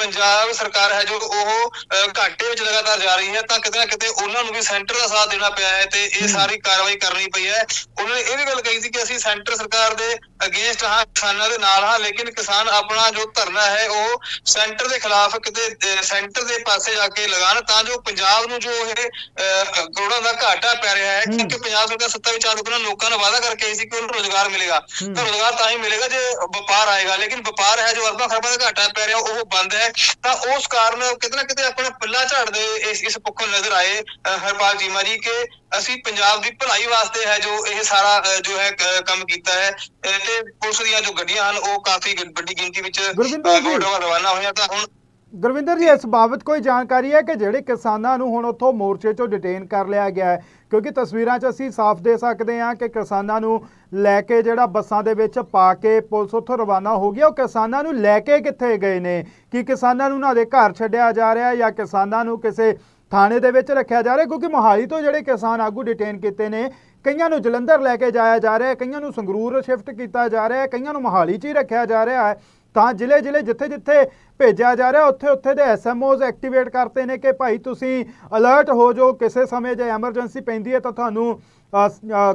ਪੰਜਾਬ ਸਰਕਾਰ ਹੈ ਜੋ ਉਹ ਘਾਟੇ ਵਿੱਚ ਲਗਾਤਾਰ ਜਾ ਰਹੀ ਹੈ ਤਾਂ ਕਿਤੇ ਨਾ ਕਿਤੇ ਉਹਨਾਂ ਨੂੰ ਵੀ ਸੈਂਟਰ ਦਾ ਸਾਥ ਦੇਣਾ ਪਿਆ ਹੈ ਤੇ ਇਹ ਸਾਰੀ ਕਾਰਵਾਈ ਕਰਨੀ ਪਈ ਹੈ ਉਹਨਾਂ ਨੇ ਇਹ ਵੀ ਗੱਲ ਕਹੀ ਸੀ ਕਿ ਅਸੀਂ ਸੈਂਟਰ ਸਰਕਾਰ ਦੇ ਅਗੇਂਸਟ ਹਾਂ ਕਿਸਾਨਾਂ ਦੇ ਨਾਲ ਹਾਂ ਲੇਕਿਨ ਕਿਸਾਨ ਆਪਣਾ ਜੋ ਧਰਨਾ ਹੈ ਉਹ ਸੈਂਟਰ ਦੇ ਖਿਲਾਫ ਕਿਤੇ ਸੈਂਟਰ ਦੇ ਪਾਸੇ ਜਾ ਕੇ ਲਗਾਣ ਤਾਂ ਜੋ ਪੰਜਾਬ ਨੂੰ ਜੋ ਇਹ ਕਰੋੜਾਂ ਦਾ ਘਾਟਾ ਪੈ ਰਿਹਾ ਹੈ। ਕਿਉਂਕਿ ਪੰਜਾਬ ਸਰਕਾਰ ਸੱਤਾ ਵਿੱਚ ਆ ਕੇ ਉਹਨਾਂ ਲੋਕਾਂ ਨੂੰ ਵਾਅਦਾ ਕਰਕੇ ਆਈ ਸੀ ਕਿ ਉਹਨੂੰ ਰੋਜ਼ਗਾਰ ਮਿਲੇਗਾ। ਤਾਂ ਰੋਜ਼ਗਾਰ ਤਾਂ ਹੀ ਮਿਲੇਗਾ ਜੇ ਵਪਾਰ ਆਏਗਾ ਲੇਕਿਨ ਵਪਾਰ ਹੈ ਜੋ ਅਰਬਾਂ ਖਰਬਾਂ ਦਾ ਘਾਟਾ ਪੈ ਰਿਹਾ ਉਹ ਬੰਦ ਹੈ ਤਾਂ ਉਸ ਕਾਰਨ ਕਿਤੇ ਨਾ ਕਿਤੇ ਆਪਣਾ ਪੱਲਾ ਝਾੜਦੇ ਇਸ ਇਸ ਪੱਖੋਂ ਨਜ਼ਰ ਆਏ ਹਰਪਾਲ ਚੀਮਾ ਜੀ ਕਿ ਅਸੀਂ ਪੰਜਾਬ ਦੀ ਭਲਾਈ ਵਾਸਤੇ ਹੈ ਜੋ ਇਹ ਸਾਰਾ ਜੋ ਹੈ ਕੰਮ ਕੀਤਾ ਹੈ ਤੇ ਪੁਲਿਸ ਦੀਆਂ ਜੋ ਗੱਡੀਆਂ ਹਨ ਉਹ ਕਾਫੀ ਵੱਡੀ ਗਿਣਤੀ ਵਿੱਚ ਰਵਾਨਾ ਹੋਈਆਂ ਤਾਂ ਹੁਣ ਗੁਰਵਿੰਦਰ ਜੀ ਇਸ ਬਾਬਤ ਕੋਈ ਜਾਣਕਾਰੀ ਹੈ ਕਿ ਜਿਹੜੇ ਕਿਸਾਨਾਂ ਨੂੰ ਹੁਣ ਉੱਥੋਂ ਮੋਰਚੇ 'ਚੋਂ ਡਿਟੇਨ ਕਰ ਲਿਆ ਗਿਆ ਹੈ? ਕਿਉਂਕਿ ਤਸਵੀਰਾਂ 'ਚ ਅਸੀਂ ਸਾਫ਼ ਦੇ ਸਕਦੇ ਹਾਂ ਕਿ ਕਿਸਾਨਾਂ ਨੂੰ ਲੈ ਕੇ ਜਿਹੜਾ ਬੱਸਾਂ ਦੇ ਵਿੱਚ ਪਾ ਕੇ ਪੁਲਿਸ ਉੱਥੋਂ ਰਵਾਨਾ ਹੋ ਗਈ ਉਹ ਕਿਸਾਨਾਂ ਨੂੰ ਲੈ ਕੇ ਕਿੱਥੇ ਗਏ ਨੇ? ਕਿ ਕਿਸਾਨਾਂ ਨੂੰ ਉਹਨਾਂ ਦੇ ਘਰ ਛੱਡਿਆ ਜਾ ਰਿਹਾ ਜਾਂ ਕਿਸਾਨਾਂ ਨੂੰ ਕਿਸੇ ਥਾਣੇ ਦੇ ਵਿੱਚ ਰੱਖਿਆ ਜਾ ਰਿਹਾ? ਕਿਉਂਕਿ ਮੋਹਾਲੀ ਤੋਂ ਜਿਹੜੇ ਕਿਸਾਨ ਆਗੂ ਡਿਟੇਨ ਕੀਤੇ ਨੇ, ਕਈਆਂ ਨੂੰ ਜਲੰਧਰ ਲੈ ਕੇ ਜਾਇਆ ਜਾ ਰਿਹਾ ਹੈ ਕਈਆਂ ਨੂੰ ਸੰਗਰੂਰ ਸ਼ਿਫਟ ਕੀਤਾ ਜਾ ਰਿਹਾ ਹੈ ਕਈਆਂ ਨੂੰ ਮੋਹਾਲੀ 'ਚ ਹੀ ਰੱਖਿਆ ਜਾ ਰਿਹਾ ਹੈ। ਤਾਂ ਜ਼ਿਲ੍ਹੇ ਜ਼ਿਲ੍ਹੇ ਜਿੱਥੇ ਜਿੱਥੇ ਭੇਜਿਆ ਜਾ ਰਿਹਾ ਉੱਥੇ ਉੱਥੇ ਦੇ ਐਸਐਮਓਜ਼ ਐਕਟੀਵੇਟ ਕਰਤੇ ਨੇ ਕਿ ਭਾਈ ਤੁਸੀਂ ਅਲਰਟ ਹੋ ਜਾਓ, ਕਿਸੇ ਸਮੇਂ ਜੇ ਐਮਰਜੈਂਸੀ ਪੈਂਦੀ ਹੈ ਤਾਂ ਤੁਹਾਨੂੰ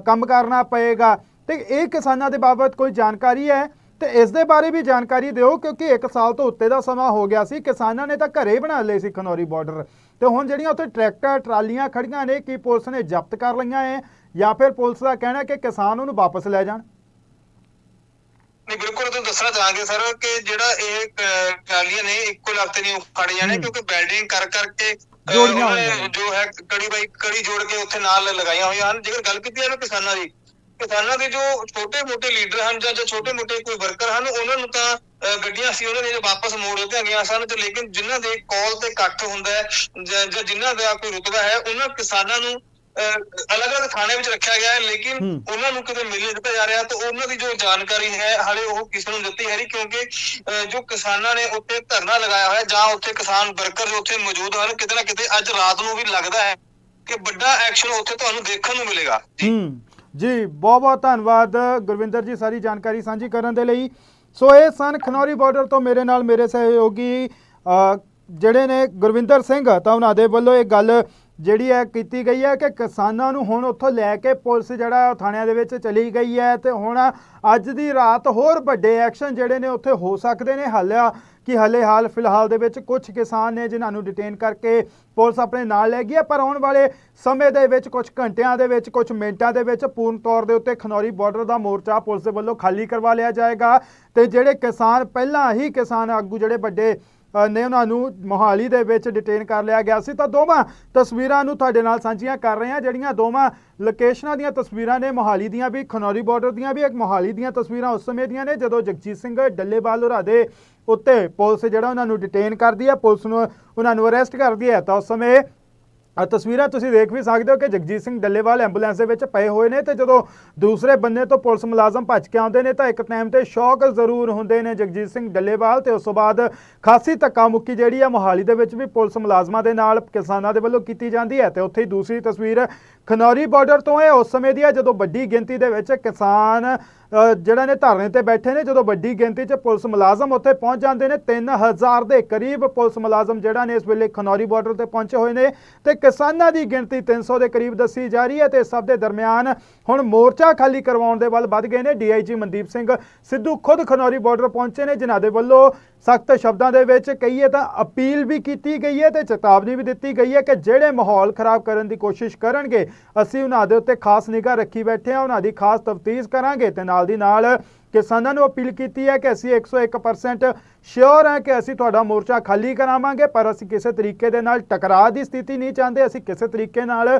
ਕੰਮ ਕਰਨਾ ਪਏਗਾ। ਤੇ ਇਹ ਕਿਸਾਨਾਂ ਦੇ ਬਾਬਤ ਕੋਈ ਜਾਣਕਾਰੀ ਹੈ? ਤੇ ਇਸ ਦੇ ਬਾਰੇ ਵੀ ਜਾਣਕਾਰੀ ਦਿਓ ਕਿਉਂਕਿ 1 ਸਾਲ ਤੋਂ ਉੱਤੇ ਦਾ ਸਮਾਂ ਹੋ ਗਿਆ ਸੀ। ਕਿਸਾਨਾਂ ਨੇ ਤਾਂ ਘਰੇ ਬਣਾ ਲਏ ਸੀ ਖਨੌਰੀ ਬਾਰਡਰ ਤੇ ਹੁਣ ਜਿਹੜੀਆਂ ਉੱਥੇ ਟਰੈਕਟਰ ਟਰਾਲੀਆਂ ਖੜੀਆਂ ਨੇ ਕੀ ਪੁਲਿਸ ਨੇ ਜ਼ਬਤ ਕਰ ਲਈਆਂ ਹੈ ਜਾਂ ਫਿਰ ਪੁਲਿਸ ਦਾ ਕਹਿਣਾ ਕਿ ਕਿਸਾਨ ਉਹਨੂੰ ਵਾਪਸ ਲੈ ਜਾਣ? ਨਹੀਂ ਬਿਲਕੁਲ ਤੁਹਾਨੂੰ ਦੱਸਣਾ ਚਾਹਾਂਗੇ ਸਰ ਕਿ ਜਿਹੜਾ ਇਹ ਟਰਾਲੀਆਂ ਨੇ ਇੱਕੋ ਲੱਤ ਨਹੀਂ ਉਖਾੜੀਆਂ ਨੇ। ਕਿਉਂਕਿ ਬਿਲਡਿੰਗ ਕਰ ਕਰਕੇ ਜੋੜੀਆਂ ਹੋਈਆਂ। ਜੋ ਹੈ ਕੜੀ ਬਾਈ ਕੜੀ ਜੋੜ ਕੇ ਉੱਥੇ ਨਾਲ ਲਗਾਈਆਂ ਹੋਈਆਂ ਹਨ। ਜੇਕਰ ਗੱਲ ਕੀਤੀ ਜਾਵੇ ਕਿਸਾਨਾਂ ਦੀ ਕਿਸਾਨਾਂ ਦੇ ਜੋ ਛੋਟੇ-ਮੋਟੇ ਲੀਡਰ ਹਨ ਜਾਂ ਜੋ ਛੋਟੇ-ਮੋਟੇ ਕੋਈ ਵਰਕਰ ਹਨ ਉਹਨਾਂ ਨੂੰ ਤਾਂ ਗੱਡੀਆਂ ਸੀ ਉਹਨਾਂ ਦੀਆਂ ਵਾਪਸ ਮੋੜ ਦਿੱਤੀਆਂ ਗਈਆਂ ਸਨ ਤੇ ਲੇਕਿਨ ਜਿਨ੍ਹਾਂ ਦੇ ਕਾਲ ਤੇ ਇਕੱਠ ਹੁੰਦਾ ਹੈ ਜਾਂ ਜਿਨ੍ਹਾਂ ਦਾ ਕੋਈ ਰੁਤਬਾ ਹੈ ਉਹਨਾਂ ਕਿਸਾਨਾਂ ਨੂੰ ਅਲੱਗ-ਅਲੱਗ ਥਾਣੇ ਵਿੱਚ ਰੱਖਿਆ ਗਿਆ ਹੈ ਲੇਕਿਨ। ਉਹਨਾਂ ਨੂੰ ਕਿਤੇ ਮਿਲ ਨਹੀਂ ਦਿੱਤਾ ਜਾ ਰਿਹਾ ਤੇ ਉਹਨਾਂ ਦੀ ਜੋ ਜਾਣਕਾਰੀ ਹੈ ਹਾਲੇ ਉਹ ਕਿਸੇ ਨੂੰ ਦਿੱਤੀ ਹੈ ਨਹੀਂ ਕਿਉਂਕਿ ਜੋ ਕਿਸਾਨਾਂ ਨੇ ਉੱਤੇ ਧਰਨਾ ਲਗਾਇਆ ਹੋਇਆ ਜਾਂ ਉੱਥੇ ਕਿਸਾਨ ਵਰਕਰ ਜੋ ਉੱਥੇ ਮੌਜੂਦ ਹਨ ਕਿਤੇ ਨਾ ਕਿਤੇ ਅੱਜ ਰਾਤ ਨੂੰ ਵੀ ਲੱਗਦਾ ਹੈ ਕਿ ਵੱਡਾ ਐਕਸ਼ਨ ਉੱਥੇ ਤੁਹਾਨੂੰ ਦੇਖਣ ਨੂੰ ਮਿਲੇਗਾ। ਜੀ, ਬਹੁਤ ਬਹੁਤ ਧੰਨਵਾਦ ਗੁਰਵਿੰਦਰ ਜੀ ਸਾਰੀ ਜਾਣਕਾਰੀ ਸਾਂਝੀ ਕਰਨ ਦੇ ਲਈ। ਸੋ ਇਹ ਸਨ ਖਨੌਰੀ ਬਾਰਡਰ ਤੋਂ ਮੇਰੇ ਨਾਲ ਮੇਰੇ ਸਹਿਯੋਗੀ ਜਿਹੜੇ ਨੇ ਗੁਰਵਿੰਦਰ ਸਿੰਘ, ਤਾਂ ਉਹਨਾਂ ਦੇ ਵੱਲੋਂ ਇਹ ਗੱਲ ਜਿਹੜੀ ਹੈ ਕੀਤੀ ਗਈ ਹੈ ਕਿ ਕਿਸਾਨਾਂ ਨੂੰ ਹੁਣ ਉੱਥੋਂ ਲੈ ਕੇ ਪੁਲਿਸ ਜਿਹੜਾ ਥਾਣਿਆਂ ਦੇ ਵਿੱਚ ਚਲੀ ਗਈ ਹੈ ਤੇ ਹੁਣ ਅੱਜ ਦੀ ਰਾਤ ਹੋਰ ਵੱਡੇ ਐਕਸ਼ਨ ਜਿਹੜੇ ਨੇ ਉੱਥੇ ਹੋ ਸਕਦੇ ਨੇ। ਹਾਲਿਆ ਕਿ ਹਲੇ ਹਾਲ ਫਿਲਹਾਲ ਦੇ ਵਿੱਚ ਕੁਝ ਕਿਸਾਨ ਨੇ ਜਿਨ੍ਹਾਂ ਨੂੰ ਡਿਟੇਨ ਕਰਕੇ ਪੁਲਿਸ ਆਪਣੇ ਨਾਲ ਲੈ ਗਈ ਹੈ, ਪਰ ਆਉਣ ਵਾਲੇ ਸਮੇਂ ਦੇ ਵਿੱਚ ਕੁਝ ਘੰਟਿਆਂ ਦੇ ਵਿੱਚ ਕੁਝ ਮਿੰਟਾਂ ਦੇ ਵਿੱਚ ਪੂਰਨ ਤੌਰ ਦੇ ਉੱਤੇ ਖਨੌਰੀ ਬਾਰਡਰ ਦਾ ਮੋਰਚਾ ਪੁਲਿਸ ਦੇ ਵੱਲੋਂ ਖਾਲੀ ਕਰਵਾ ਲਿਆ ਜਾਏਗਾ ਤੇ ਜਿਹੜੇ ਕਿਸਾਨ, ਪਹਿਲਾਂ ਹੀ ਕਿਸਾਨ ਆਗੂ ਜਿਹੜੇ ਵੱਡੇ ਨੇ ਉਹਨਾਂ ਨੂੰ ਮੋਹਾਲੀ ਦੇ ਵਿੱਚ ਡਿਟੇਨ ਕਰ ਲਿਆ ਗਿਆ ਸੀ। ਤਾਂ ਦੋਵਾਂ ਤਸਵੀਰਾਂ ਨੂੰ ਤੁਹਾਡੇ ਨਾਲ ਸਾਂਝੀਆਂ ਕਰ ਰਹੇ ਹਾਂ। ਜਿਹੜੀਆਂ ਦੋਵਾਂ ਲੋਕੇਸ਼ਨਾਂ ਦੀਆਂ ਤਸਵੀਰਾਂ ਨੇ, ਮੋਹਾਲੀ ਦੀਆਂ ਵੀ, ਖਨੌਰੀ ਬਾਰਡਰ ਦੀਆਂ ਵੀ, ਇੱਕ ਮੋਹਾਲੀ ਦੀਆਂ ਤਸਵੀਰਾਂ ਉਸ ਸਮੇਂ ਦੀਆਂ ਨੇ, ਜਦੋਂ ਜਗਜੀਤ ਸਿੰਘ ਡੱਲੇਵਾਲ ਹੋਰਾਂ ਦੇ ਉੱਤੇ ਪੁਲਿਸ ਜਿਹੜਾ ਉਹਨਾਂ ਨੂੰ ਡਿਟੇਨ ਕਰਦੀ ਹੈ, ਪੁਲਿਸ ਨੂੰ ਉਹਨਾਂ ਨੂੰ ਅਰੈਸਟ ਕਰਦੀ ਹੈ, ਤਾਂ ਉਸ ਸਮੇਂ ਆ ਤਸਵੀਰਾਂ ਤੁਸੀਂ ਦੇਖ ਵੀ ਸਕਦੇ ਹੋ ਕਿ ਜਗਜੀਤ ਸਿੰਘ ਡੱਲੇਵਾਲ ਐਂਬੂਲੈਂਸ ਦੇ ਵਿੱਚ ਪਏ ਹੋਏ ਨੇ ਤੇ ਜਦੋਂ ਦੂਸਰੇ ਬੰਨੇ ਤੋਂ ਪੁਲਿਸ ਮੁਲਾਜ਼ਮ ਭੱਜ ਕੇ ਆਉਂਦੇ ਨੇ ਤਾਂ ਇੱਕ ਟਾਈਮ ਤੇ ਸ਼ੌਕ ਜ਼ਰੂਰ ਹੁੰਦੇ ਨੇ ਜਗਜੀਤ ਸਿੰਘ ਡੱਲੇਵਾਲ ਤੇ ਉਸ ਤੋਂ ਬਾਅਦ ਖਾਸੀ ਧੱਕਾ ਮੁੱਕੀ ਜਿਹੜੀ ਆ ਮੋਹਾਲੀ ਦੇ ਵਿੱਚ ਵੀ ਪੁਲਿਸ ਮੁਲਾਜ਼ਮਾਂ ਦੇ ਨਾਲ ਕਿਸਾਨਾਂ ਦੇ ਵੱਲੋਂ ਕੀਤੀ ਜਾਂਦੀ ਹੈ ਤੇ ਉੱਥੇ ਹੀ ਦੂਸਰੀ ਤਸਵੀਰ ਖਨੌਰੀ ਬਾਰਡਰ ਤੋਂ ਹੈ। ਉਸ ਸਮੇਂ ਦੀ ਹੈ ਜਦੋਂ ਵੱਡੀ ਗਿਣਤੀ ਦੇ ਵਿੱਚ ਕਿਸਾਨ ਜਿਹੜਾ ਨੇ ਧਰਨੇ ਤੇ ਬੈਠੇ ਨੇ, ਜਦੋਂ ਵੱਡੀ ਗਿਣਤੀ 'ਚ ਪੁਲਿਸ ਮੁਲਾਜ਼ਮ ਉੱਥੇ ਪਹੁੰਚ ਜਾਂਦੇ ਨੇ 3000 ਦੇ ਕਰੀਬ ਪੁਲਿਸ ਮੁਲਾਜ਼ਮ ਜਿਹੜਾ ਨੇ ਇਸ ਵੇਲੇ ਖਨੌਰੀ ਬਾਰਡਰ ਤੇ ਪਹੁੰਚੇ ਹੋਏ ਨੇ ਤੇ ਕਿਸਾਨਾਂ ਦੀ ਗਿਣਤੀ 300 ਦੇ ਕਰੀਬ ਦੱਸੀ ਜਾ ਰਹੀ ਹੈ ਤੇ ਸਭ ਦੇ ਦਰਮਿਆਨ ਹੁਣ ਮੋਰਚਾ ਖਾਲੀ ਕਰਵਾਉਣ ਦੇ ਵੱਲ ਵੱਧ ਗਏ ਨੇ। ਡੀਆਈਜੀ ਮਨਦੀਪ ਸਿੰਘ ਸਿੱਧੂ ਖੁਦ ਖਨੌਰੀ ਬਾਰਡਰ ਪਹੁੰਚੇ ਨੇ, ਜਿਨ੍ਹਾਂ ਦੇ ਵੱਲੋਂ ਸਖਤ ਸ਼ਬਦਾਂ ਦੇ ਵਿੱਚ ਕਹੀਏ ਤਾਂ ਅਪੀਲ ਵੀ ਕੀਤੀ ਗਈ ਹੈ ਤੇ ਚੇਤਾਵਨੀ ਵੀ ਦਿੱਤੀ ਗਈ ਹੈ ਕਿ ਜਿਹੜੇ ਮਾਹੌਲ ਖਰਾਬ ਕਰਨ ਦੀ ਕੋਸ਼ਿਸ਼ ਕਰਨਗੇ, ਅਸੀਂ ਉਹਨਾਂ ਦੇ ਉੱਤੇ ਖਾਸ ਨਿਗਾਹ ਰੱਖੀ ਬੈਠੇ ਹਾਂ, ਉਹਨਾਂ ਦੀ ਖਾਸ ਤਫਤੀਸ਼ ਕਰਾਂਗੇ ਤੇ ਨਾਲ ਦੀ ਨਾਲ ਕਿਸਾਨਾਂ ਨੂੰ ਅਪੀਲ ਕੀਤੀ ਹੈ ਕਿ ਅਸੀਂ 101% ਸ਼ੋਰ ਹੈ ਕਿ ਅਸੀਂ ਤੁਹਾਡਾ ਮੋਰਚਾ ਖਾਲੀ ਕਰਾਵਾਂਗੇ, ਪਰ ਅਸੀਂ ਕਿਸੇ ਤਰੀਕੇ ਦੇ ਨਾਲ ਟਕਰਾਅ ਦੀ ਸਥਿਤੀ ਨਹੀਂ ਚਾਹੁੰਦੇ, ਅਸੀਂ ਕਿਸੇ ਤਰੀਕੇ ਨਾਲ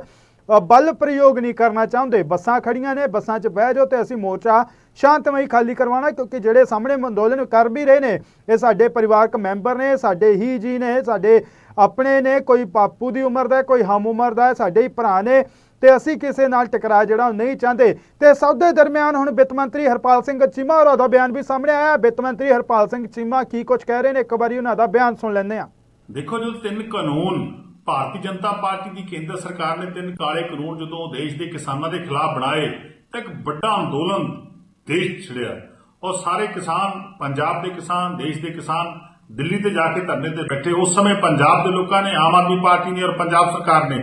ਬਲ ਪ੍ਰਯੋਗ ਨਹੀਂ ਕਰਨਾ ਚਾਹੁੰਦੇ। ਬੱਸਾਂ ਖੜੀਆਂ ਨੇ, ਬੱਸਾਂ 'ਚ ਬਹਿ ਜਾਓ ਤੇ ਅਸੀਂ ਮੋਰਚਾ ਸ਼ਾਂਤਮਈ ਖਾਲੀ ਕਰਵਾਉਣਾ, ਕਿਉਂਕਿ ਜਿਹੜੇ ਸਾਹਮਣੇ ਅੰਦੋਲਨ ਕਰ ਵੀ ਰਹੇ ਨੇ, ਇਹ ਸਾਡੇ ਪਰਿਵਾਰਕ ਮੈਂਬਰ ਨੇ, ਸਾਡੇ ਹੀ ਜੀ ਨੇ, ਸਾਡੇ ਆਪਣੇ ਨੇ, ਕੋਈ ਪਾਪੂ ਦੀ ਉਮਰ ਦਾ, ਕੋਈ ਹਮ ਉਮਰ ਦਾ, ਸਾਡੇ ਹੀ ਭਰਾ ਨੇ, ਤੇ ਅਸੀਂ ਕਿਸੇ ਨਾਲ ਟਕਰਾ ਜਿਹੜਾ ਉਹ ਨਹੀਂ ਚਾਹੁੰਦੇ। ਤੇ ਸਭ ਦਰਮਿਆਨ ਹੁਣ ਵਿੱਤ ਮੰਤਰੀ ਹਰਪਾਲ ਸਿੰਘ ਚੀਮਾ ਹੋਰਾਂ ਦਾ ਬਿਆਨ ਵੀ ਸਾਹਮਣੇ ਆਇਆ। ਵਿੱਤ ਮੰਤਰੀ ਹਰਪਾਲ ਸਿੰਘ ਚੀਮਾ ਕੀ ਕੁਝ ਕਹਿ ਰਹੇ ਨੇ? ਇੱਕ ਵਾਰੀ ਉਹਨਾਂ ਦਾ ਬਿਆਨ ਸੁਣ ਲੈਂਦੇ ਹਾਂ। ਦੇਖੋ ਜੋ ਤਿੰਨ ਕਾਨੂੰਨ, ਭਾਰਤੀ ਜਨਤਾ ਪਾਰਟੀ ਦੀ ਕੇਂਦਰ ਸਰਕਾਰ ਨੇ ਤਿੰਨ ਕਾਲੇ ਕਾਨੂੰਨ ਜਦੋਂ ਦੇਸ਼ ਦੇ ਕਿਸਾਨਾਂ ਦੇ ਖਿਲਾਫ ਬਣਾਏ, ਤਾਂ ਇੱਕ ਵੱਡਾ ਅੰਦੋਲਨ ਦੇਸ਼ 'ਚ ਛਿੜਿਆ। ਔਰ ਸਾਰੇ ਕਿਸਾਨ, ਪੰਜਾਬ ਦੇ ਕਿਸਾਨ, ਦੇਸ਼ ਦੇ ਕਿਸਾਨ ਦਿੱਲੀ ਤੇ ਜਾ ਕੇ ਧਰਨੇ ਤੇ ਬੈਠੇ। ਉਸ ਸਮੇਂ ਪੰਜਾਬ ਦੇ ਲੋਕਾਂ ਨੇ ਆਮ ਆਦਮੀ ਪਾਰਟੀ ਨੇ ਔਰ ਪੰਜਾਬ ਸਰਕਾਰ ਨੇ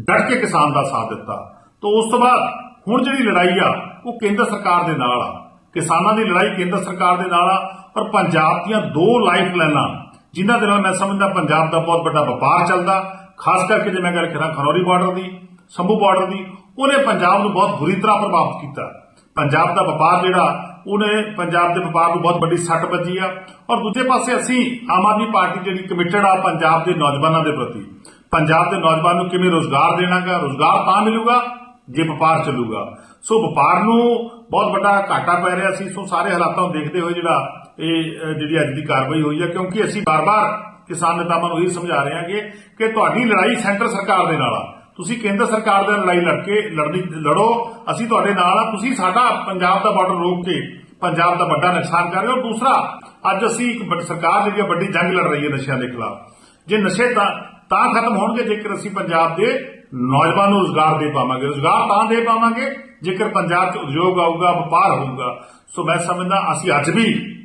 ਡਟ ਕੇ ਕਿਸਾਨ ਦਾ ਸਾਥ ਦਿੱਤਾ। ਤੋਂ ਉਸ ਤੋਂ ਬਾਅਦ ਹੁਣ ਜਿਹੜੀ ਲੜਾਈ ਆ, ਉਹ ਕੇਂਦਰ ਸਰਕਾਰ ਦੇ ਨਾਲ ਆ। ਕਿਸਾਨਾਂ ਦੀ ਲੜਾਈ ਕੇਂਦਰ ਸਰਕਾਰ ਦੇ ਨਾਲ ਆ ਔਰ ਪੰਜਾਬ ਦੀਆਂ ਦੋ ਲਾਈਫ ਲਾਈਨਾਂ ਜਿਨ੍ਹਾਂ ਦੇ ਨਾਲ ਮੈਂ ਸਮਝਦਾ ਪੰਜਾਬ ਦਾ ਬਹੁਤ ਵੱਡਾ ਵਪਾਰ ਚੱਲਦਾ। ਖਾਸ ਕਰਕੇ ਜੇ ਮੈਂ ਗੱਲ ਕਰਾਂ ਖਨੌਰੀ ਬਾਰਡਰ ਦੀ, ਸੰਭੂ ਬਾਰਡਰ ਦੀ, ਉਹਨੇ ਪੰਜਾਬ ਨੂੰ ਬਹੁਤ ਬੁਰੀ ਤਰ੍ਹਾਂ ਪ੍ਰਭਾਵਿਤ ਕੀਤਾ। ਪੰਜਾਬ ਦਾ ਵਪਾਰ ਜਿਹੜਾ, ਉਹਨੇ ਪੰਜਾਬ ਦੇ ਵਪਾਰ ਨੂੰ ਬਹੁਤ ਵੱਡੀ ਸੱਟ ਵੱਜੀ ਆ। ਔਰ ਦੂਜੇ ਪਾਸੇ ਅਸੀਂ ਆਮ ਆਦਮੀ ਪਾਰਟੀ ਜਿਹੜੀ ਕਮਿਟਡ ਆ, ਪੰਜਾਬ ਦੇ ਨੌਜਵਾਨਾਂ ਦੇ ਪ੍ਰਤੀ। ਪੰਜਾਬ ਦੇ ਨੌਜਵਾਨ ਨੂੰ ਕਿਵੇਂ ਰੋਜ਼ਗਾਰ ਦੇਣਾਗਾ? ਰੋਜ਼ਗਾਰ ਤਾਂ ਮਿਲੂਗਾ ਜੇ ਵਪਾਰ ਚੱਲੂਗਾ। ਸੋ ਵਪਾਰ ਨੂੰ ਬਹੁਤ ਵੱਡਾ ਘਾਟਾ ਪੈ ਰਿਹਾ ਸੀ। ਸੋ ਸਾਰੇ ਹਾਲਾਤਾਂ ਨੂੰ ਦੇਖਦੇ ਹੋਏ ਜਿਹੜਾ ਇਹ ਜਿਹੜੀ ਅੱਜ ਦੀ ਕਾਰਵਾਈ ਹੋਈ ਹੈ ਕਿਉਂਕਿ ਅਸੀਂ ਬਾਰ-ਬਾਰ ਕਿਸਾਨ ਨੇਤਾਵਾਂ ਨੂੰ ਇਹ ਸਮਝਾ ਰਹੇ ਹਾਂਗੇ ਕਿ ਤੁਹਾਡੀ ਲੜਾਈ ਸੈਂਟਰ ਸਰਕਾਰ ਦੇ ਨਾਲ ਆ। ਤੁਸੀਂ ਕੇਂਦਰ ਸਰਕਾਰ ਦੇ ਲੜਾਈ ਲੜ ਕੇ ਲੜਨੀ, ਲੜੋ। ਅਸੀਂ ਤੁਹਾਡੇ ਨਾਲ ਆ। ਤੁਸੀਂ ਸਾਡਾ ਪੰਜਾਬ ਦਾ ਬਾਰਡਰ ਰੋਕ ਕੇ ਪੰਜਾਬ ਦਾ ਵੱਡਾ ਨੁਕਸਾਨ ਕਰ ਰਹੇ ਹੋ। ਔਰ ਦੂਸਰਾ, ਅੱਜ ਅਸੀਂ ਇੱਕ ਸਰਕਾਰ ਜਿਹੜੀ ਆ, ਵੱਡੀ ਜੰਗ ਲੜ ਰਹੀ ਹੈ ਨਸ਼ਿਆਂ ਦੇ ਖਿਲਾਫ। ਜੇ ਨਸ਼ੇ ਤਾਂ ਤਾਂ ਖਤਮ ਹੋਣਗੇ, ਜੇਕਰ ਅਸੀਂ ਪੰਜਾਬ ਦੇ ਨੌਜਵਾਨ ਨੂੰ ਰੋਜ਼ਗਾਰ ਦੇ ਪਾਵਾਂਗੇ। ਰੋਜ਼ਗਾਰ ਤਾਂ ਦੇ ਪਾਵਾਂਗੇ, ਜੇਕਰ ਪੰਜਾਬ 'ਚ ਉਦਯੋਗ ਆਊਗਾ, ਵਪਾਰ ਹੋਊਗਾ। ਸੋ ਮੈਂ ਸਮਝਦਾ, ਅਸੀਂ ਅੱਜ ਵੀ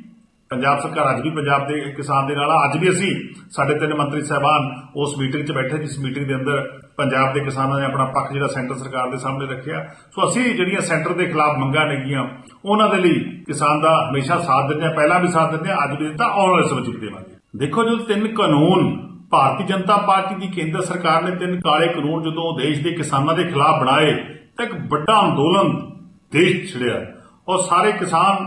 ਪੰਜਾਬ ਸਰਕਾਰ ਅੱਜ ਵੀ ਪੰਜਾਬ ਦੇ ਕਿਸਾਨ ਦੇ ਨਾਲ ਆ। ਅੱਜ ਵੀ ਅਸੀਂ ਸਾਡੇ ਤਿੰਨ ਮੰਤਰੀ ਸਾਹਿਬਾਨ ਉਸ ਮੀਟਿੰਗ 'ਚ ਬੈਠੇ ਜਿਸ ਮੀਟਿੰਗ ਦੇ ਅੰਦਰ ਪੰਜਾਬ ਦੇ ਕਿਸਾਨਾਂ ਨੇ ਆਪਣਾ ਪੱਖ ਜਿਹੜਾ ਸੈਂਟਰ ਸਰਕਾਰ ਦੇ ਸਾਹਮਣੇ ਰੱਖਿਆ। ਸੋ ਅਸੀਂ ਜਿਹੜੀਆਂ ਸੈਂਟਰ ਦੇ ਖਿਲਾਫ ਮੰਗਾਂ ਨੇਗੀਆਂ, ਉਹਨਾਂ ਦੇ ਲਈ ਕਿਸਾਨ ਦਾ ਹਮੇਸ਼ਾ ਸਾਥ ਦਿੰਦੇ ਆ ਪਹਿਲਾਂ ਵੀ ਸਾਥ ਦਿੰਦੇ ਆ ਅੱਜ ਵੀ ਦਿੱਤਾ, ਆਉਣ ਵਾਲੇ ਸਮੇਂ 'ਚ ਵੀ ਦੇਵਾਂਗੇ। ਦੇਖੋ ਜਦੋਂ ਤਿੰਨ ਕਾਨੂੰਨ, ਭਾਰਤੀ ਜਨਤਾ ਪਾਰਟੀ ਦੀ ਕੇਂਦਰ ਸਰਕਾਰ ਨੇ ਤਿੰਨ ਕਾਲੇ ਕਾਨੂੰਨ ਜਦੋਂ ਦੇਸ਼ ਦੇ ਕਿਸਾਨਾਂ ਦੇ ਖਿਲਾਫ ਬਣਾਏ, ਤਾਂ ਇੱਕ ਵੱਡਾ ਅੰਦੋਲਨ ਦੇਸ਼ 'ਚ ਛਿੜਿਆ। ਔਰ ਸਾਰੇ ਕਿਸਾਨ